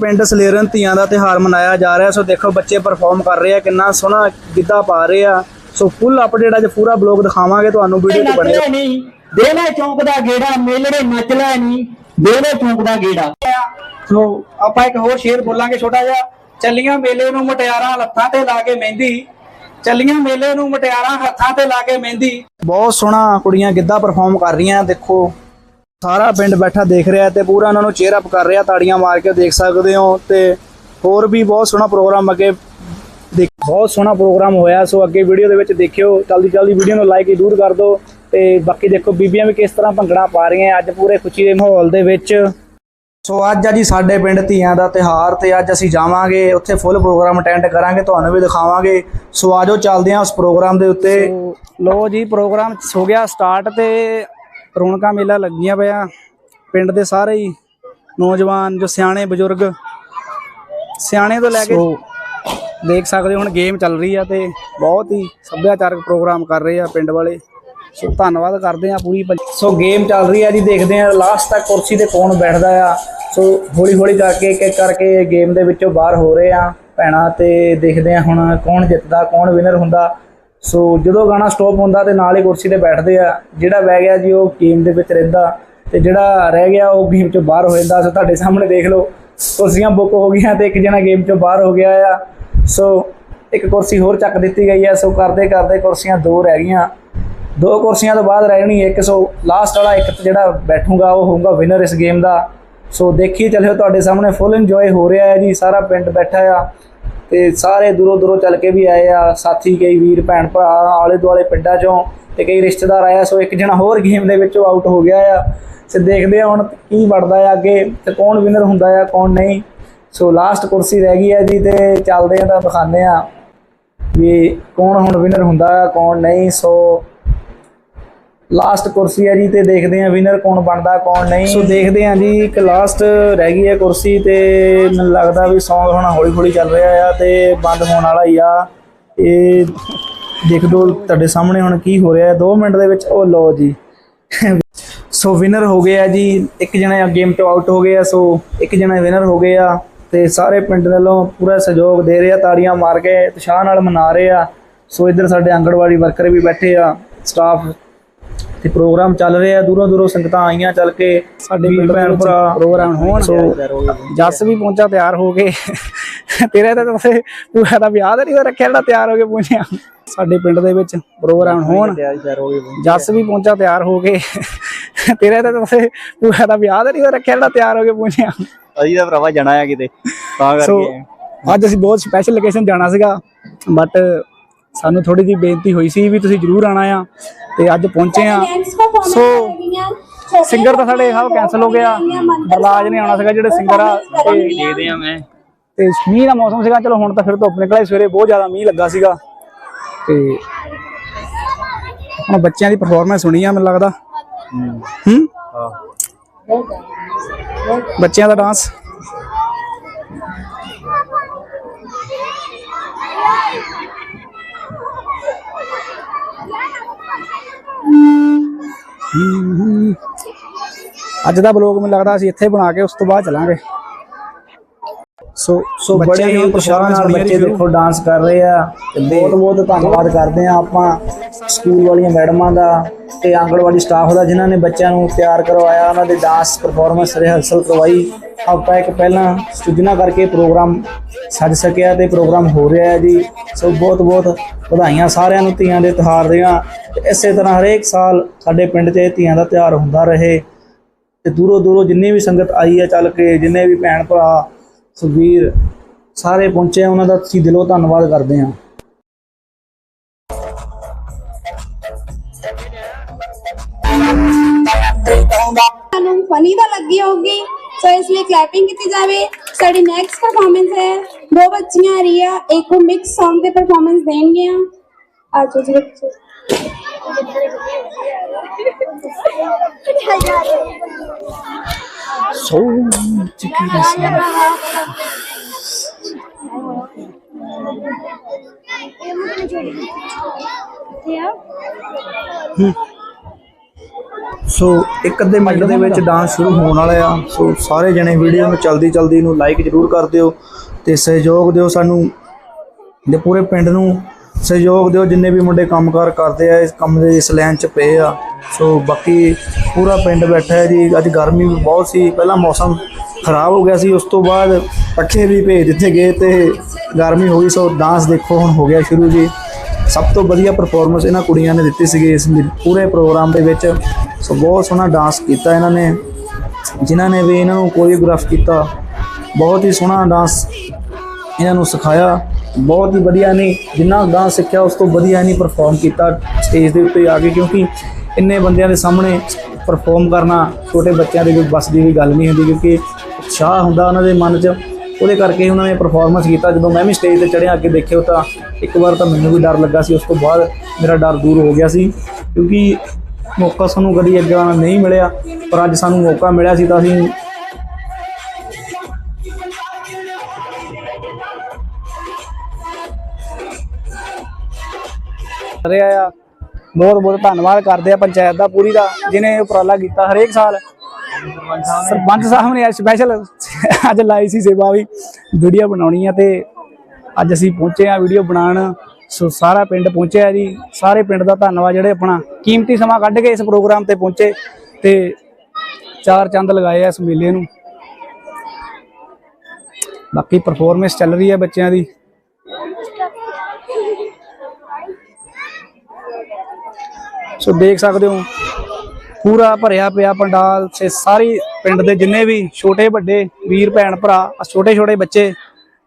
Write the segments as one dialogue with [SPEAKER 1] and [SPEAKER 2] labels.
[SPEAKER 1] ਪਿੰਡ ਸਲੇਰਨ ਧੀਆਂ ਦਾ ਤਿਹਾਰ ਮਨਾਇਆ ਜਾ ਰਿਹਾ ਸੋ ਦੇਖੋ ਬੱਚੇ ਪਰਫਾਰਮ ਕਰ ਰਹੇ ਆ ਕਿੰਨਾ ਸੋਹਣਾ ਗਿੱਧਾ ਪਾ ਰਹੇ ਆ। ਸੋ ਫੁੱਲ ਅਪਡੇਟ ਅੱਜ ਪੂਰਾ ਬਲੌਗ ਦਿਖਾਵਾਂਗੇ ਤੁਹਾਨੂੰ ਵੀਡੀਓ 'ਚ ਬਣੇ
[SPEAKER 2] ਨਹੀਂ ਚੌਂਕ ਦਾ ਗੇੜਾ ਮੇਲੜੇ ਨੱਚਦਾ ਨਹੀਂ ਦੇਲੇ ਚੌਂਕ ਦਾ ਗੇੜਾ।
[SPEAKER 1] ਸੋ ਆਪਾਂ ਇੱਕ ਹੋਰ ਸ਼ੇਰ ਬੋਲਾਂਗੇ ਛੋਟਾ ਜਿਹਾ। ਚੱਲੀਆਂ ਮੇਲੇ ਨੂੰ ਮਟਿਆਰਾਂ ਹੱਥਾਂ ਤੇ ਲਾ ਕੇ ਮਹਿੰਦੀ। ਚੱਲੀਆਂ ਮੇਲੇ ਨੂੰ ਮਟਿਆਰਾਂ ਹੱਥਾਂ ਤੇ ਲਾ ਕੇ ਮਹਿੰਦੀ। ਬਹੁਤ ਸੋਹਣਾ ਕੁੜੀਆਂ ਗਿੱਧਾ ਪਰਫਾਰਮ ਕਰ ਰਹੀਆਂ ਦੇਖੋ। ਸਾਰਾ ਪਿੰਡ ਬੈਠਾ ਦੇਖ ਰਿਹਾ ਤੇ ਪੂਰਾ ਉਹਨਾਂ ਨੂੰ ਚੇਅਰ ਅਪ ਕਰ ਰਿਹਾ, ਤਾੜੀਆਂ ਮਾਰ ਕੇ ਦੇਖ ਸਕਦੇ ਹੋ ਤੇ ਹੋਰ ਵੀ ਬਹੁਤ ਸੋਹਣਾ ਪ੍ਰੋਗਰਾਮ ਅੱਗੇ ਦੇਖ ਬਹੁਤ ਸੋਹਣਾ ਪ੍ਰੋਗਰਾਮ ਹੋਇਆ, ਸੋ ਅੱਗੇ ਵੀਡੀਓ ਦੇ ਵਿੱਚ ਦੇਖਿਓ, ਜਲਦੀ ਜਲਦੀ ਵੀਡੀਓ ਨੂੰ ਲਾਈਕ ਜ਼ਰੂਰ ਕਰ ਦਿਓ ਤੇ ਬਾਕੀ ਦੇਖੋ ਬੀਬੀਆਂ ਵੀ ਕਿਸ ਤਰ੍ਹਾਂ ਭੰਗੜਾ ਪਾ ਰਹੀਆਂ ਅੱਜ ਪੂਰੇ ਖੁਸ਼ੀ ਦੇ ਮਾਹੌਲ ਦੇ ਵਿੱਚ। ਸੋ ਅੱਜ ਆ ਜੀ ਸਾਡੇ ਪਿੰਡ ਧੀਆਂ ਦਾ ਤਿਹਾਰ ਤੇ ਅੱਜ ਅਸੀਂ ਜਾਵਾਂਗੇ, ਉੱਥੇ ਫੁੱਲ ਪ੍ਰੋਗਰਾਮ ਅਟੈਂਡ ਕਰਾਂਗੇ, ਤੁਹਾਨੂੰ ਵੀ ਦਿਖਾਵਾਂਗੇ। ਸੋ ਆਜੋ ਚੱਲਦੇ ਹਾਂ ਉਸ ਪ੍ਰੋਗਰਾਮ ਦੇ ਉੱਤੇ। ਲੋ ਜੀ, ਪ੍ਰੋਗਰਾਮ ਹੋ ਗਿਆ ਸਟਾਰਟ ਤੇ ਰੌਣਕਾਂ ਮੇਲਾ ਲੱਗੀਆਂ ਪਿਆ ਪਿੰਡ ਦੇ ਸਾਰੇ ਹੀ ਨੌਜਵਾਨ ਜੋ ਸਿਆਣੇ ਬਜ਼ੁਰਗ ਸਿਆਣੇ ਤੋਂ ਲੈ ਕੇ ਦੇਖ ਸਕਦੇ ਹੋ ਹੁਣ ਗੇਮ ਚੱਲ ਰਹੀ ਆ ਤੇ ਬਹੁਤ ਹੀ ਸੱਭਿਆਚਾਰਕ ਪ੍ਰੋਗਰਾਮ ਕਰ ਰਹੇ ਆ ਪਿੰਡ ਵਾਲੇ। ਸੋ ਧੰਨਵਾਦ ਕਰਦੇ ਆ ਪੂਰੀ ਸੋ ਗੇਮ ਚੱਲ ਰਹੀ ਆ ਜੀ ਦੇਖਦੇ ਆ ਲਾਸਟ ਤੱਕ ਕੁਰਸੀ ਤੇ ਕੌਣ ਬੈਠਦਾ ਆ। ਸੋ ਹੌਲੀ ਹੌਲੀ ਕਰਕੇ ਇੱਕ ਇੱਕ ਕਰਕੇ ਗੇਮ ਦੇ ਵਿੱਚੋਂ ਬਾਹਰ ਹੋ ਰਹੇ ਆ। ਭੈਣਾਂ ਤੇ ਦੇਖਦੇ ਆ ਹੁਣ ਕੌਣ ਜਿੱਤਦਾ ਕੌਣ ਵਿਨਰ ਹੁੰਦਾ। ਸੋ ਜਦੋਂ ਗਾਣਾ ਸਟਾਪ ਹੁੰਦਾ ਤੇ ਨਾਲ ਹੀ ਕੁਰਸੀ ਤੇ ਬੈਠਦੇ ਆ, ਜਿਹੜਾ ਬਹਿ ਗਿਆ ਜੀ ਉਹ ਗੇਮ ਦੇ ਵਿੱਚ ਰਹਿੰਦਾ ਤੇ ਜਿਹੜਾ ਰਹਿ ਗਿਆ ਉਹ ਗੇਮ ਚੋਂ ਬਾਹਰ ਹੋ ਜਾਂਦਾ। ਸੋ ਤੁਹਾਡੇ ਸਾਹਮਣੇ ਦੇਖ ਲਓ, ਕੁਰਸੀਆਂ ਬੁੱਕ ਹੋ ਗਈਆਂ ਤੇ ਇੱਕ ਜਣਾ ਗੇਮ ਚੋਂ ਬਾਹਰ ਹੋ ਗਿਆ ਆ। ਸੋ ਇੱਕ ਕੁਰਸੀ ਹੋਰ ਚੱਕ ਦਿੱਤੀ ਗਈ ਆ। ਸੋ ਕਰਦੇ ਕਰਦੇ ਕੁਰਸੀਆਂ ਦੋ ਰਹਿ ਗਈਆਂ। ਦੋ ਕੁਰਸੀਆਂ ਤੋਂ ਬਾਅਦ ਰਹਿ ਜਾਣੀ ਇੱਕ, ਸੋ ਲਾਸਟ ਵਾਲਾ ਇੱਕ ਤੇ ਜਿਹੜਾ ਬੈਠੂਗਾ ਉਹ ਹੋਊਗਾ ਵਿਨਰ ਇਸ ਗੇਮ ਦਾ। ਸੋ ਦੇਖੀ ਚੱਲਿਓ, ਤੁਹਾਡੇ ਸਾਹਮਣੇ ਫੁੱਲ ਇੰਜੋਏ ਹੋ ਰਿਹਾ ਹੈ ਜੀ। ਸਾਰਾ ਪਿੰਡ ਬੈਠਾ ਆ। ਤੇ ਸਾਰੇ ਦੂਰੋਂ ਦੂਰੋਂ ਚੱਲ ਕੇ ਵੀ ਆਏ ਆ, ਸਾਥੀ, ਕਈ ਵੀਰ, ਭੈਣ ਭਰਾ ਆਲੇ ਦੁਆਲੇ ਪਿੰਡਾਂ ਚੋਂ ਤੇ ਕਈ ਰਿਸ਼ਤੇਦਾਰ ਆਇਆ ਸੋ ਇੱਕ ਜਣਾ ਹੋਰ ਗੇਮ ਦੇ ਵਿੱਚੋਂ ਆਊਟ ਹੋ ਗਿਆ ਆ। ਤੇ ਦੇਖਦੇ ਆ ਹੁਣ ਕੀ ਵੜਦਾ ਆ ਅੱਗੇ ਤੇ ਕੌਣ ਵਿਨਰ ਹੁੰਦਾ ਆ, ਕੌਣ ਨਹੀਂ। ਸੋ ਲਾਸਟ ਕੁਰਸੀ ਰਹਿ ਗਈ ਆ ਜੀ ਤੇ ਚੱਲਦੇ ਆ ਤਾਂ ਦਿਖਾਉਂਦੇ ਆ ਵੀ ਕੌਣ ਹੁਣ ਵਿਨਰ ਹੁੰਦਾ ਆ, ਕੌਣ ਨਹੀਂ। ਸੋ ਲਾਸਟ ਕੁਰਸੀ ਹੈ ਜੀ ਤੇ ਦੇਖਦੇ ਆ ਵਿਨਰ ਕੌਣ ਬਣਦਾ, ਕੌਣ ਨਹੀਂ। ਸੋ ਦੇਖਦੇ ਆ ਜੀ, ਇੱਕ ਲਾਸਟ ਰਹਿ ਗਈ ਹੈ ਕੁਰਸੀ ਤੇ ਮੈਨੂੰ ਲੱਗਦਾ ਵੀ ਸੌਂਗ ਹੁਣ ਹੌਲੀ ਹੌਲੀ ਚੱਲ ਰਿਹਾ ਆ ਤੇ ਬੰਦ ਹੋਣ ਵਾਲਾ ਹੀ ਆ। ਇਹ ਦੇਖ ਦੋ ਤੁਹਾਡੇ ਸਾਹਮਣੇ ਹੁਣ ਕੀ ਹੋ ਰਿਹਾ ਹੈ। 2 ਮਿੰਟ ਦੇ ਵਿੱਚ, ਉਹ ਲੋ ਜੀ। ਸੋ ਵਿਨਰ ਹੋ ਗਏ ਆ ਜੀ। ਇੱਕ ਜਣਾ ਗੇਮ ਤੋਂ ਆਊਟ ਹੋ ਗਏ ਆ। ਸੋ ਇੱਕ ਜਣਾ ਵਿਨਰ ਹੋ ਗਏ ਆ ਤੇ ਸਾਰੇ ਪਿੰਡ ਵੱਲੋਂ ਪੂਰਾ ਸਹਿਯੋਗ ਦੇ ਰਹੇ ਆ, ਤਾੜੀਆਂ ਮਾਰ ਕੇ, ਉਤਸ਼ਾਹ ਨਾਲ ਮਨਾ ਰਹੇ ਆ। ਸੋ ਇੱਧਰ ਸਾਡੇ ਆਂਗਣਵਾੜੀ ਵਰਕਰ ਵੀ ਬੈਠੇ ਆ ਸਟਾਫ ਤੇ ਪ੍ਰੋਗਰਾਮ ਚੱਲ ਰਿਹਾ ਦੂਰੋਂ ਦੂਰੋਂ ਸੰਗਤਾਂ ਆਈਆਂ ਚੱਲ ਕੇ ਸਾਡੇ ਪਿੰਡ ਭੈਣ ਭਰਾ ਪ੍ਰੋਗਰਾਮ ਹੋਣ ਜੱਸ ਵੀ ਪਹੁੰਚਾ ਤਿਆਰ ਹੋ ਕੇ ਤੇਰੇ ਤਾਂ ਤੁਸੀਂ ਪੂਰਾ ਦਾ ਵਿਆਹ ਤਾਂ ਨਹੀਂ ਰੱਖਿਆ ਜਿਹੜਾ ਤਿਆਰ ਹੋ ਕੇ ਪਹੁੰਚਿਆ। ਸਾਡੇ ਪਿੰਡ ਦੇ ਵਿੱਚ ਪ੍ਰੋਗਰਾਮ ਹੋਣ। ਜੱਸ ਵੀ ਪਹੁੰਚਾ ਤਿਆਰ ਹੋ ਕੇ ਤੇਰੇ ਤਾਂ ਤੁਸੀਂ ਪੂਰਾ ਦਾ ਵਿਆਹ ਤਾਂ ਨਹੀਂ ਰੱਖਿਆ ਜਿਹੜਾ ਤਿਆਰ ਹੋ ਕੇ ਪਹੁੰਚਿਆ।
[SPEAKER 3] ਅਸੀਂ ਤਾਂ ਭਰਾਵਾ ਜਾਣਾ ਆ ਕਿਤੇ ਤਾਂ ਕਰਕੇ।
[SPEAKER 1] ਅੱਜ ਅਸੀਂ ਬਹੁਤ ਸਪੈਸ਼ਲ ਲੋਕੇਸ਼ਨ ਜਾਣਾ ਸੀਗਾ ਬਟ ਸਾਨੂੰ ਥੋੜੀ ਜਿਹੀ ਬੇਨਤੀ ਹੋਈ ਸੀ ਵੀ ਤੁਸੀਂ ਜਰੂਰ ਆਣਾ ਆ ਤੇ ਅੱਜ ਪਹੁੰਚੇ ਆ। ਸੋ ਸਿੰਗਰ ਤਾਂ ਸਾਡੇ ਸਭ ਕੈਨਸਲ ਹੋ ਗਿਆ। ਬਰਲਾਜ ਨੇ ਆਉਣਾ ਸੀਗਾ ਜਿਹੜੇ ਸਿੰਗਰ ਆ ਤੇ
[SPEAKER 3] ਦੇਖਦੇ ਆ ਮੈਂ।
[SPEAKER 1] ਤੇ ਮੀਂਹ ਦਾ ਮੌਸਮ ਸੀਗਾ। ਚਲੋ ਹੁਣ ਤਾਂ ਫਿਰ ਧੁੱਪ ਨਿਕਲਿਆ। ਸਵੇਰੇ ਬਹੁਤ ਜ਼ਿਆਦਾ ਮੀਂਹ ਲੱਗਾ ਸੀਗਾ। ਤੇ ਹੁਣ ਬੱਚਿਆਂ ਦੀ ਪਰਫਾਰਮੈਂਸ ਸੁਣੀ ਆ ਮੈਨੂੰ ਲੱਗਦਾ। ਹੂੰ। ਬੱਚਿਆਂ ਦਾ ਡਾਂਸ ਅੱਜ ਦਾ ਬਲੌਗ ਮੈਨੂੰ ਲੱਗਦਾ ਅਸੀਂ ਇੱਥੇ ਬਣਾ ਕੇ ਉਸ ਤੋਂ ਬਾਅਦ ਚਲਾਂਗੇ। ਸੋ ਸੋ ਬੜੇ ਹੀ ਉਤਸ਼ਾਹ ਨਾਲ ਬੱਚੇ ਦੇਖੋ ਡਾਂਸ ਕਰ ਰਹੇ ਆ ਤੇ ਬਹੁਤ ਬਹੁਤ ਧੰਨਵਾਦ। ਕਰਦੇ ਆ ਆਪਾਂ ਸਕੂਲ ਵਾਲੀਆਂ ਮੈਡਮਾਂ ਦਾ ਤੇ ਆਂਗਣਵਾੜੀ ਸਟਾਫ ਦਾ ਜਿਨ੍ਹਾਂ ਨੇ ਬੱਚਿਆਂ ਨੂੰ ਤਿਆਰ ਕਰਵਾਇਆ ਉਹਨਾਂ ਦੇ ਡਾਂਸ ਪਰਫਾਰਮੈਂਸ ਰਿਹਰਸਲ ਕਰਵਾਈ। ਆਪਾਂ ਇੱਕ ਪਹਿਲਾਂ ਸੂਚਨਾ ਕਰਕੇ ਪ੍ਰੋਗਰਾਮ ਸੱਜ ਸਕਿਆ ਤੇ ਪ੍ਰੋਗਰਾਮ ਹੋ ਰਿਹਾ ਹੈ ਜੀ। ਸੋ ਬਹੁਤ ਬਹੁਤ ਵਧਾਈਆਂ ਸਾਰਿਆਂ ਨੂੰ ਧੀਆਂ ਦੇ ਤਿਉਹਾਰ ਦੀਆਂ। ਤੇ ਇਸੇ ਤਰ੍ਹਾਂ ਹਰੇਕ ਸਾਲ ਸਾਡੇ ਪਿੰਡ 'ਚ ਧੀਆਂ ਦਾ ਤਿਉਹਾਰ ਹੁੰਦਾ ਰਹੇ। ਤੇ ਦੂਰੋਂ ਦੂਰੋਂ ਜਿੰਨੀ ਵੀ ਸੰਗਤ ਆਈ ਹੈ ਚੱਲ ਕੇ ਜਿੰਨੇ ਵੀ ਭੈਣ ਭਰਾ ਸੁਵੀਰ ਸਾਰੇ ਪਹੁੰਚੇ ਆ ਉਹਨਾਂ ਦਾ ਅਸੀਂ ਦਿਲੋਂ ਧੰਨਵਾਦ ਕਰਦੇ ਹਾਂ
[SPEAKER 4] ਤੁਹਾਨੂੰ ਫਨੀ ਤਾਂ ਲੱਗੀ ਹੋਊਗੀ ਸੋ ਇਸ ਲਈ ਕਲੈਪਿੰਗ ਕੀਤੀ ਜਾਵੇ। ਸਾਡੀ ਨੈਕਸਟ ਪਰਫਾਰਮੈਂਸ ਹੈ ਦੋ ਬੱਚੀਆਂ ਰੀਆ ਇੱਕ ਮਿਕਸ Song ਤੇ ਪਰਫਾਰਮੈਂਸ ਦੇਣਗੀਆਂ ਆਜੋ ਜੀ ਬੱਚੇ।
[SPEAKER 1] ਸੋ ਚਿੱਕੀ ਰਸਮ ਸੋ ਇੱਕ ਅੱਧੇ ਮਿੰਟ ਦੇ ਵਿੱਚ ਡਾਂਸ ਸ਼ੁਰੂ ਹੋਣ ਵਾਲਾ ਆ। ਸੋ ਸਾਰੇ ਜਣੇ ਵੀਡੀਓ ਨੂੰ ਚਲਦੀ ਚਲਦੀ ਨੂੰ ਲਾਈਕ ਜਰੂਰ ਕਰ ਦਿਓ ਤੇ ਸਹਿਯੋਗ ਦਿਓ ਸਾਨੂੰ ਦੇ ਪੂਰੇ ਪਿੰਡ ਨੂੰ। ਸਹਿਯੋਗ ਦਿਓ, ਜਿੰਨੇ ਵੀ ਮੁੰਡੇ ਕੰਮਕਾਰ ਕਰਦੇ ਆ, ਇਸ ਕੰਮ ਦੇ ਇਸ ਲਾਈਨ 'ਚ ਪਏ ਆ। ਸੋ ਬਾਕੀ ਪੂਰਾ ਪਿੰਡ ਬੈਠਾ ਹੈ ਜੀ। ਅੱਜ ਗਰਮੀ ਵੀ ਬਹੁਤ ਸੀ। ਪਹਿਲਾਂ ਮੌਸਮ ਖਰਾਬ ਹੋ ਗਿਆ ਸੀ। ਉਸ ਤੋਂ ਬਾਅਦ ਪੱਖੇ ਵੀ ਭੇਜ ਦਿੱਤੇ ਗਏ ਤੇ ਗਰਮੀ ਹੋ ਗਈ ਸੋ ਡਾਂਸ ਦੇਖੋ, ਹੁਣ ਹੋ ਗਿਆ ਸ਼ੁਰੂ ਜੀ। ਸਭ ਤੋਂ ਵਧੀਆ ਪਰਫਾਰਮੈਂਸ ਇਹਨਾਂ ਕੁੜੀਆਂ ਨੇ ਦਿੱਤੀ ਸੀਗੀ ਇਸ ਪੂਰੇ ਪ੍ਰੋਗਰਾਮ ਦੇ ਵਿੱਚ। ਸੋ ਬਹੁਤ ਸੋਹਣਾ ਡਾਂਸ ਕੀਤਾ ਇਹਨਾਂ ਨੇ। ਜਿਨ੍ਹਾਂ ਨੇ ਵੀ ਇਹਨਾਂ ਨੂੰ ਕੋਰੀਓਗ੍ਰਾਫ ਕੀਤਾ। ਬਹੁਤ ਹੀ ਸੋਹਣਾ ਡਾਂਸ ਇਹਨਾਂ ਨੂੰ ਸਿਖਾਇਆ। ਬਹੁਤ ਹੀ ਵਧੀਆ ਨੇ, ਜਿੰਨਾ ਡਾਂਸ ਸਿੱਖਿਆ ਉਸ ਤੋਂ ਵਧੀਆ ਨਹੀਂ ਪਰਫਾਰਮ ਕੀਤਾ ਸਟੇਜ ਦੇ ਉੱਤੇ ਆ ਕੇ, ਕਿਉਂਕਿ ਇੰਨੇ ਬੰਦਿਆਂ ਦੇ ਸਾਹਮਣੇ ਪਰਫਾਰਮ ਕਰਨਾ, ਛੋਟੇ ਬੱਚਿਆਂ ਦੇ ਕੋਈ ਬਸ ਦੀ ਵੀ ਗੱਲ ਨਹੀਂ ਹੁੰਦੀ, ਕਿਉਂਕਿ ਉਤਸ਼ਾਹ ਹੁੰਦਾ ਉਹਨਾਂ ਦੇ ਮਨ 'ਚ। ਉਹਦੇ ਕਰਕੇ ਉਹਨਾਂ ਨੇ ਪਰਫਾਰਮੈਂਸ ਕੀਤਾ। ਜਦੋਂ ਮੈਂ ਵੀ ਸਟੇਜ ਤੇ ਚੜ੍ਹਿਆ, ਅੱਗੇ ਦੇਖਿਓ ਤਾਂ ਇੱਕ ਵਾਰ ਤਾਂ ਮੈਨੂੰ ਵੀ ਡਰ ਲੱਗਾ ਸੀ। ਉਸ ਤੋਂ ਬਾਅਦ ਮੇਰਾ ਡਰ ਦੂਰ ਹੋ ਗਿਆ ਸੀ, ਕਿਉਂਕਿ ਮੌਕਾ ਸਾਨੂੰ ਕਦੀ ਅੱਗੇ ਨਹੀਂ ਮਿਲਿਆ। ਪਰ ਅੱਜ ਸਾਨੂੰ ਮੌਕਾ ਮਿਲਿਆ ਸੀ ਤਾਂ ਅਸੀਂ ਰਿਹਾ ਆ। ਬਹੁਤ ਬਹੁਤ ਧੰਨਵਾਦ ਕਰਦੇ ਆ ਪੰਚਾਇਤ ਦਾ, ਪੂਰੀ ਦਾ ਜਿਨੇ ਉਪਰਾਲਾ ਕੀਤਾ ਹਰੇਕ ਸਾਲ। ਸਰਪੰਚ ਸਾਹਿਬ ਨੇ ਸਪੈਸ਼ਲ ਅੱਜ ਲਾਈ ਸੀ ਸੇਵਾ ਵੀ ਵੀਡੀਓ ਬਣਾਉਣੀ ਆ ਤੇ ਅੱਜ ਅਸੀਂ ਪਹੁੰਚੇ ਆ ਵੀਡੀਓ ਬਣਾਉਣ। ਸੋ ਸਾਰਾ ਪਿੰਡ ਪਹੁੰਚਿਆ ਜੀ, ਸਾਰੇ ਪਿੰਡ ਦਾ ਧੰਨਵਾਦ, ਜਿਹੜੇ ਆਪਣਾ ਕੀਮਤੀ ਸਮਾਂ ਕੱਢ ਕੇ ਇਸ ਪ੍ਰੋਗਰਾਮ ਤੇ ਪਹੁੰਚੇ ਤੇ ਚਾਰ ਚੰਦ ਲਗਾਏ ਆ ਇਸ ਮੇਲੇ ਨੂੰ। ਬਾਕੀ ਪਰਫਾਰਮੈਂਸ ਚੱਲ ਰਹੀ ਹੈ ਬੱਚਿਆਂ ਦੀ। ਸੋ ਦੇਖ ਸਕਦੇ ਹੋ। ਪੂਰਾ ਭਰਿਆ ਪਿਆ ਪੰਡਾਲ ਤੇ ਸਾਰੀ ਪਿੰਡ ਦੇ ਜਿੰਨੇ ਵੀ ਛੋਟੇ ਵੱਡੇ ਵੀਰ ਭੈਣ ਭਰਾ ਛੋਟੇ ਛੋਟੇ ਬੱਚੇ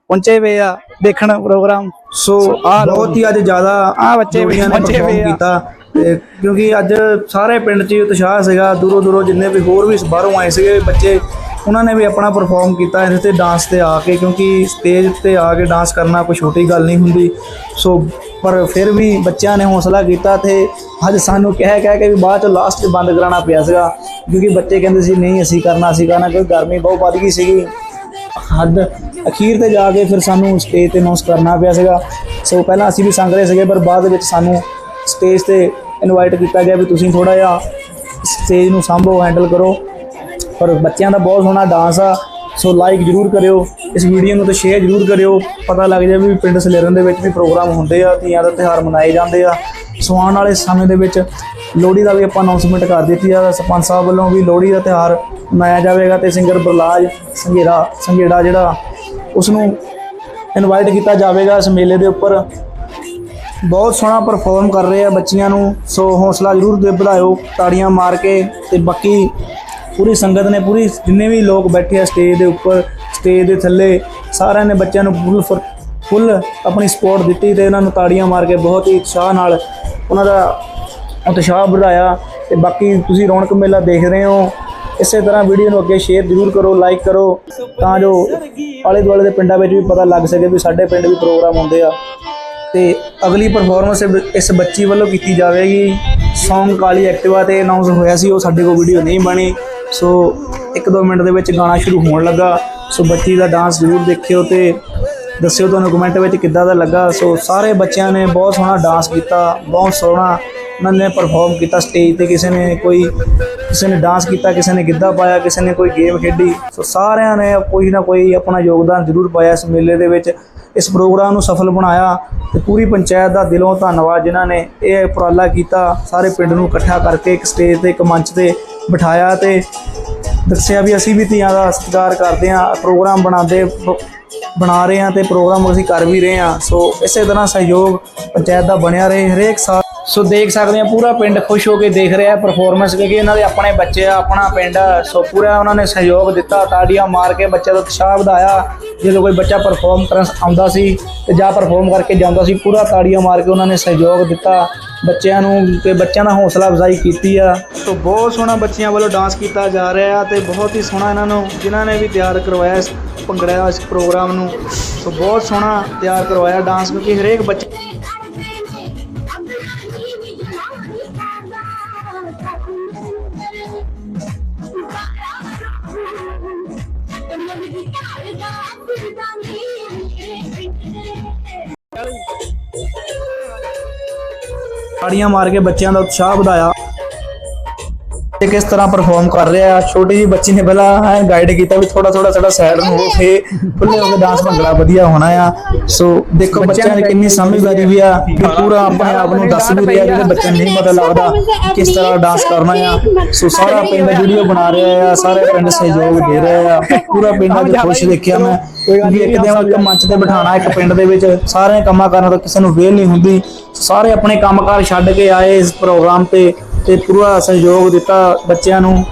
[SPEAKER 1] ਪਹੁੰਚੇ ਹੋਏ ਆ ਦੇਖਣ ਪ੍ਰੋਗਰਾਮ। ਸੋ ਬਹੁਤ ਹੀ ਅੱਜ ਜ਼ਿਆਦਾ ਆ ਬੱਚੇ ਵੀ ਪਹੁੰਚੇ ਹੋਏ ਆ। ਕੀਤਾ ਤੇ ਕਿਉਂਕਿ ਅੱਜ ਸਾਰੇ ਪਿੰਡ 'ਚ ਉਤਸ਼ਾਹ ਸੀਗਾ। ਦੂਰੋਂ ਦੂਰੋਂ ਜਿੰਨੇ ਵੀ ਹੋਰ ਵੀ ਬਾਹਰੋਂ ਆਏ ਸੀਗੇ ਬੱਚੇ ਉਹਨਾਂ ਨੇ ਵੀ ਆਪਣਾ ਪਰਫਾਰਮ ਕੀਤਾ। ਇਹਦੇ ਤੇ ਡਾਂਸ ਤੇ ਆ ਕੇ ਕਿਉਂਕਿ ਸਟੇਜ ਤੇ ਆ ਕੇ ਡਾਂਸ ਕਰਨਾ ਕੋਈ ਛੋਟੀ ਗੱਲ ਨਹੀਂ ਹੁੰਦੀ। ਸੋ ਪਰ ਫਿਰ ਵੀ ਬੱਚਿਆਂ ਨੇ ਹੌਸਲਾ ਕੀਤਾ ਤੇ ਅੱਜ ਸਾਨੂੰ ਕਹਿ ਕਹਿ ਕੇ ਵੀ ਬਾਅਦ ਚ ਲਾਸਟ ਬੰਦ ਕਰਾਉਣਾ ਪਿਆ ਸੀਗਾ, ਕਿਉਂਕਿ ਬੱਚੇ ਕਹਿੰਦੇ ਸੀ, ਨਹੀਂ, ਅਸੀਂ ਕਰਨਾ ਅਸੀਂ ਕਰਨਾ ਕਿਉਂਕਿ ਗਰਮੀ ਬਹੁਤ ਵੱਧ ਗਈ ਸੀਗੀ। ਹੱਦ, ਅਖੀਰ ਤੇ ਜਾ ਕੇ ਫਿਰ ਸਾਨੂੰ ਸਟੇਜ ਤੇ ਅਨਾਉਂਸ ਕਰਨਾ ਪਿਆ ਸੀਗਾ। ਸੋ ਪਹਿਲਾਂ ਅਸੀਂ ਵੀ ਸੰਗ ਰਹੇ ਸੀਗੇ, ਪਰ ਬਾਅਦ ਵਿੱਚ ਸਾਨੂੰ ਸਟੇਜ ਤੇ ਇਨਵਾਈਟ ਕੀਤਾ ਗਿਆ ਵੀ ਤੁਸੀਂ ਥੋੜਾ ਜਿਹਾ ਸਟੇਜ ਨੂੰ ਸੰਭੋ ਹੈਂਡਲ ਕਰੋ। ਪਰ ਬੱਚਿਆਂ ਦਾ ਬਹੁਤ ਸੋਹਣਾ ਡਾਂਸ ਆ। ਸੋ ਲਾਈਕ ਜਰੂਰ ਕਰਿਓ, ਇਸ ਵੀਡੀਓ ਨੂੰ ਤੇ ਸ਼ੇਅਰ ਜਰੂਰ ਕਰਿਓ। ਪਤਾ ਲੱਗ ਜਾਵੇ ਵੀ ਪਿੰਡ ਸਲੇਰਨ ਦੇ ਵਿੱਚ ਵੀ ਪ੍ਰੋਗਰਾਮ ਹੁੰਦੇ ਆ, ਧੀਆਂ ਦਾ ਤਿਉਹਾਰ ਮਨਾਏ ਜਾਂਦੇ ਆ। ਸੋ ਆਉਣ ਵਾਲੇ ਸਮੇਂ ਦੇ ਵਿੱਚ ਲੋਹੜੀ ਦਾ ਵੀ ਆਪਾਂ ਅਨਾਉਂਸਮੈਂਟ ਕਰ ਦਿੱਤੀ ਆ। ਸਰਪੰਚ ਸਾਹਿਬ ਵੱਲੋਂ ਵੀ ਲੋਹੜੀ ਦਾ ਤਿਉਹਾਰ ਮਨਾਇਆ ਜਾਵੇਗਾ ਤੇ ਸਿੰਗਰ ਬਰਲਾਜ ਸੰਘੇੜਾ ਸੰਘੇੜਾ ਜਿਹੜਾ ਉਸ ਨੂੰ ਇਨਵਾਈਟ ਕੀਤਾ ਜਾਵੇਗਾ ਇਸ ਮੇਲੇ ਦੇ ਉੱਪਰ। ਬਹੁਤ ਸੋਹਣਾ ਪਰਫਾਰਮ ਕਰ ਰਹੇ ਆ ਬੱਚੀਆਂ ਨੂੰ। ਸੋ ਹੌਸਲਾ ਜ਼ਰੂਰ ਦੇ ਵਧਾਇਓ ਤਾੜੀਆਂ ਮਾਰ ਕੇ ਤੇ ਬਾਕੀ ਪੂਰੀ ਸੰਗਤ ਨੇ, ਪੂਰੀ ਜਿੰਨੇ ਵੀ ਲੋਕ ਬੈਠੇ ਆ ਸਟੇਜ ਦੇ ਉੱਪਰ ਸਟੇਜ ਦੇ ਥੱਲੇ, ਸਾਰਿਆਂ ਨੇ ਬੱਚਿਆਂ ਨੂੰ ਫੁੱਲ ਫੁੱਲ ਆਪਣੀ ਸਪੋਰਟ ਦਿੱਤੀ ਤੇ ਉਹਨਾਂ ਨੂੰ ਤਾੜੀਆਂ ਮਾਰ ਕੇ ਬਹੁਤ ਹੀ ਉਤਸ਼ਾਹ ਨਾਲ ਉਹਨਾਂ ਦਾ ਉਤਸ਼ਾਹ ਵਧਾਇਆ ਤੇ ਬਾਕੀ ਤੁਸੀਂ ਰੌਣਕ ਮੇਲਾ ਦੇਖ ਰਹੇ ਹੋ। ਇਸੇ ਤਰ੍ਹਾਂ ਵੀਡੀਓ ਨੂੰ ਅੱਗੇ ਸ਼ੇਅਰ ਜ਼ਰੂਰ ਕਰੋ ਲਾਈਕ ਕਰੋ, ਤਾਂ ਜੋ ਆਲੇ ਦੁਆਲੇ ਦੇ ਪਿੰਡਾਂ ਵਿੱਚ ਵੀ ਪਤਾ ਲੱਗ ਸਕੇ ਵੀ ਸਾਡੇ ਪਿੰਡ ਵੀ ਪ੍ਰੋਗਰਾਮ ਹੁੰਦੇ ਆ। ਤੇ ਅਗਲੀ ਪਰਫਾਰਮੈਂਸ ਇਸ ਬੱਚੀ ਵੱਲੋਂ ਕੀਤੀ ਜਾਵੇਗੀ। ਸੌਂਗ ਕਾਲੀ ਐਕਟਿਵਾ ਤੇ ਅਨਾਉਂਸ ਹੋਇਆ ਸੀ, ਉਹ ਸਾਡੇ ਕੋਲ ਵੀਡੀਓ ਨਹੀਂ ਬਣੀ। ਸੋ 1-2 ਮਿੰਟ ਦੇ ਵਿੱਚ ਗਾਣਾ ਸ਼ੁਰੂ ਹੋਣ ਲੱਗਾ। ਸੋ ਬੱਚੀ ਦਾ ਡਾਂਸ ਜ਼ਰੂਰ ਦੇਖਿਓ ਤੇ ਦੱਸਿਓ ਤੁਹਾਨੂੰ ਕਮੈਂਟ ਵਿੱਚ ਕਿੱਦਾਂ ਦਾ ਲੱਗਾ। ਸੋ ਸਾਰੇ ਬੱਚਿਆਂ ਨੇ ਬਹੁਤ ਸੋਹਣਾ ਡਾਂਸ ਕੀਤਾ, ਬਹੁਤ ਸੋਹਣਾ ਉਹਨਾਂ ਨੇ ਪਰਫਾਰਮ ਕੀਤਾ ਸਟੇਜ ਤੇ। ਕਿਸੇ ਨੇ ਕੋਈ, ਕਿਸੇ ਨੇ ਡਾਂਸ ਕੀਤਾ, ਕਿਸੇ ਨੇ ਗਿੱਧਾ ਪਾਇਆ, ਕਿਸੇ ਨੇ ਕੋਈ ਗੇਮ ਖੇਡੀ। ਸੋ ਸਾਰਿਆਂ ਨੇ ਕੋਈ ਨਾ ਕੋਈ ਆਪਣਾ ਯੋਗਦਾਨ ਜ਼ਰੂਰ ਪਾਇਆ ਇਸ ਮੇਲੇ ਦੇ ਵਿੱਚ। ਇਸ ਪ੍ਰੋਗਰਾਮ ਨੂੰ ਸਫਲ ਬਣਾਇਆ ਤੇ ਪੂਰੀ ਪੰਚਾਇਤ ਦਾ ਦਿਲੋਂ ਧੰਨਵਾਦ ਜਿਨ੍ਹਾਂ ਨੇ ਇਹ ਉਪਰਾਲਾ ਕੀਤਾ। ਸਾਰੇ ਪਿੰਡ ਨੂੰ ਇਕੱਠਾ ਕਰਕੇ ਇੱਕ ਸਟੇਜ ਤੇ, ਇੱਕ ਮੰਚ ਤੇ ਬਿਠਾਇਆ ਤੇ ਦੱਸਿਆ ਵੀ ਅਸੀਂ ਵੀ ਧੀਆਂ ਦਾ ਸਤਿਕਾਰ ਕਰਦੇ ਹਾਂ, ਪ੍ਰੋਗਰਾਮ ਬਣਾਉਂਦੇ ਬ- ਬਣਾ ਰਹੇ ਹਾਂ ਤੇ ਪ੍ਰੋਗਰਾਮ ਅਸੀਂ ਕਰ ਵੀ ਰਹੇ ਹਾਂ। ਸੋ ਇਸੇ ਤਰ੍ਹਾਂ ਸਹਿਯੋਗ ਪੰਚਾਇਤ ਦਾ ਬਣਿਆ ਰਹੇ, ਹਰੇਕ ਸਾਲ ਸੋ ਦੇਖ ਸਕਦੇ ਆ ਪੂਰਾ ਪਿੰਡ ਖੁਸ਼ ਹੋ ਕੇ ਦੇਖ ਰਿਹਾ ਪਰਫਾਰਮੈਂਸ ਕਿਉਂਕਿ ਇਹਨਾਂ ਦੇ ਆਪਣੇ ਬੱਚੇ ਆ, ਆਪਣਾ ਪਿੰਡ ਆ, ਸੋ ਪੂਰਾ ਉਹਨਾਂ ਨੇ ਸਹਿਯੋਗ ਦਿੱਤਾ, ਤਾੜੀਆਂ ਮਾਰ ਕੇ ਬੱਚੇ ਦਾ ਉਤਸ਼ਾਹ ਵਧਾਇਆ। ਜਦੋਂ ਕੋਈ ਬੱਚਾ ਪਰਫਾਰਮ ਕਰਨ ਆਉਂਦਾ ਸੀ ਤੇ ਜਾਂ ਪਰਫਾਰਮ ਕਰਕੇ ਜਾਂਦਾ ਸੀ, ਪੂਰਾ ਤਾੜੀਆਂ ਮਾਰ ਕੇ ਉਹਨਾਂ ਨੇ ਸਹਿਯੋਗ ਦਿੱਤਾ। ਬੱਚਿਆਂ ਨੂੰ ਤੇ ਬੱਚਿਆਂ ਦਾ ਹੌਸਲਾ ਅਫਜ਼ਾਈ ਕੀਤੀ ਆ। ਸੋ ਬਹੁਤ ਸੋਹਣਾ ਬੱਚਿਆਂ ਵੱਲੋਂ ਡਾਂਸ ਕੀਤਾ ਜਾ ਰਿਹਾ ਤੇ ਬਹੁਤ ਹੀ ਸੋਹਣਾ ਇਹਨਾਂ ਨੂੰ, ਜਿਨ੍ਹਾਂ ਨੇ ਵੀ ਤਿਆਰ ਕਰਵਾਇਆ ਇਸ ਭੰਗੜਾ, ਇਸ ਪ੍ਰੋਗਰਾਮ ਨੂੰ। ਸੋ ਬਹੁਤ ਸੋਹਣਾ ਤਿਆਰ ਕਰਵਾਇਆ ਡਾਂਸ ਕਿਉਂਕਿ ਹਰੇਕ ਬੱਚੇ ਤਾੜੀਆਂ ਮਾਰ ਕੇ ਬੱਚਿਆਂ ਦਾ ਉਤਸ਼ਾਹ ਵਧਾਇਆ। ਤੇ ਕਿਸ ਤਰ੍ਹਾਂ ਪਰਫਾਰਮ ਕਰ ਰਿਹਾ? ਛੋਟੀ ਜੀ ਬੱਚੀ ਨੇ ਪਹਿਲਾਂ ਐ ਗਾਈਡ ਕੀਤਾ ਵੀ ਥੋੜਾ ਥੋੜਾ ਸਾਡਾ ਸਾਈਡ ਨੂੰ ਹੋ ਕੇ ਖੁੱਲੇ ਹੋ ਕੇ ਡਾਂਸ ਭੰਗੜਾ ਵਧੀਆ ਹੋਣਾ ਆ। ਸੋ ਦੇਖੋ ਬੱਚਿਆਂ ਦੀ ਕਿੰਨੀ ਸਮਝਦਾਰੀ ਵੀ ਆ ਕਿ ਪੂਰਾ ਆਪਣੇ ਆਪ ਨੂੰ ਦੱਸ ਵੀ ਰਿਹਾ ਜਿਹੜੇ ਬੱਚਿਆਂ ਨੂੰ ਨਹੀਂ ਪਤਾ ਲੱਗਦਾ ਕਿਸ ਤਰ੍ਹਾਂ ਡਾਂਸ ਕਰਨਾ ਆ। ਸੋ ਸਾਰਾ ਪਿੰਡ ਵੀਡੀਓ ਬਣਾ ਰਿਹਾ ਆ ਸਾਰੇ ਪਿੰਡ ਸਹਿਯੋਗ ਦੇ ਰਿਹਾ ਆ। ਪੂਰਾ ਪਿੰਡ ਅੱਜ ਖੁਸ਼ ਦੇਖਿਆ ਮੈਂ। ਕਿਉਂਕਿ ਇੱਕ ਦਿਨ ਇੱਕ ਮੰਚ ਤੇ ਬਿਠਾਣਾ ਇੱਕ ਪਿੰਡ ਦੇ ਵਿੱਚ ਸਾਰੇ ਕੰਮਾਂ ਕਰਨ ਤੋਂ ਕਿਸੇ ਨੂੰ ਵੇਲ ਨਹੀਂ ਹੁੰਦੀ। ਸਾਰੇ ਆਪਣੇ ਕੰਮਕਾਰ ਛੱਡ ਕੇ ਆਏ ਇਸ ਪ੍ਰੋਗਰਾਮ ਤੇ। ਤੇ ਪੂਰਾ ਸਹਿਯੋਗ ਦਿੱਤਾ ਬੱਚਿਆਂ ਨੂੰ।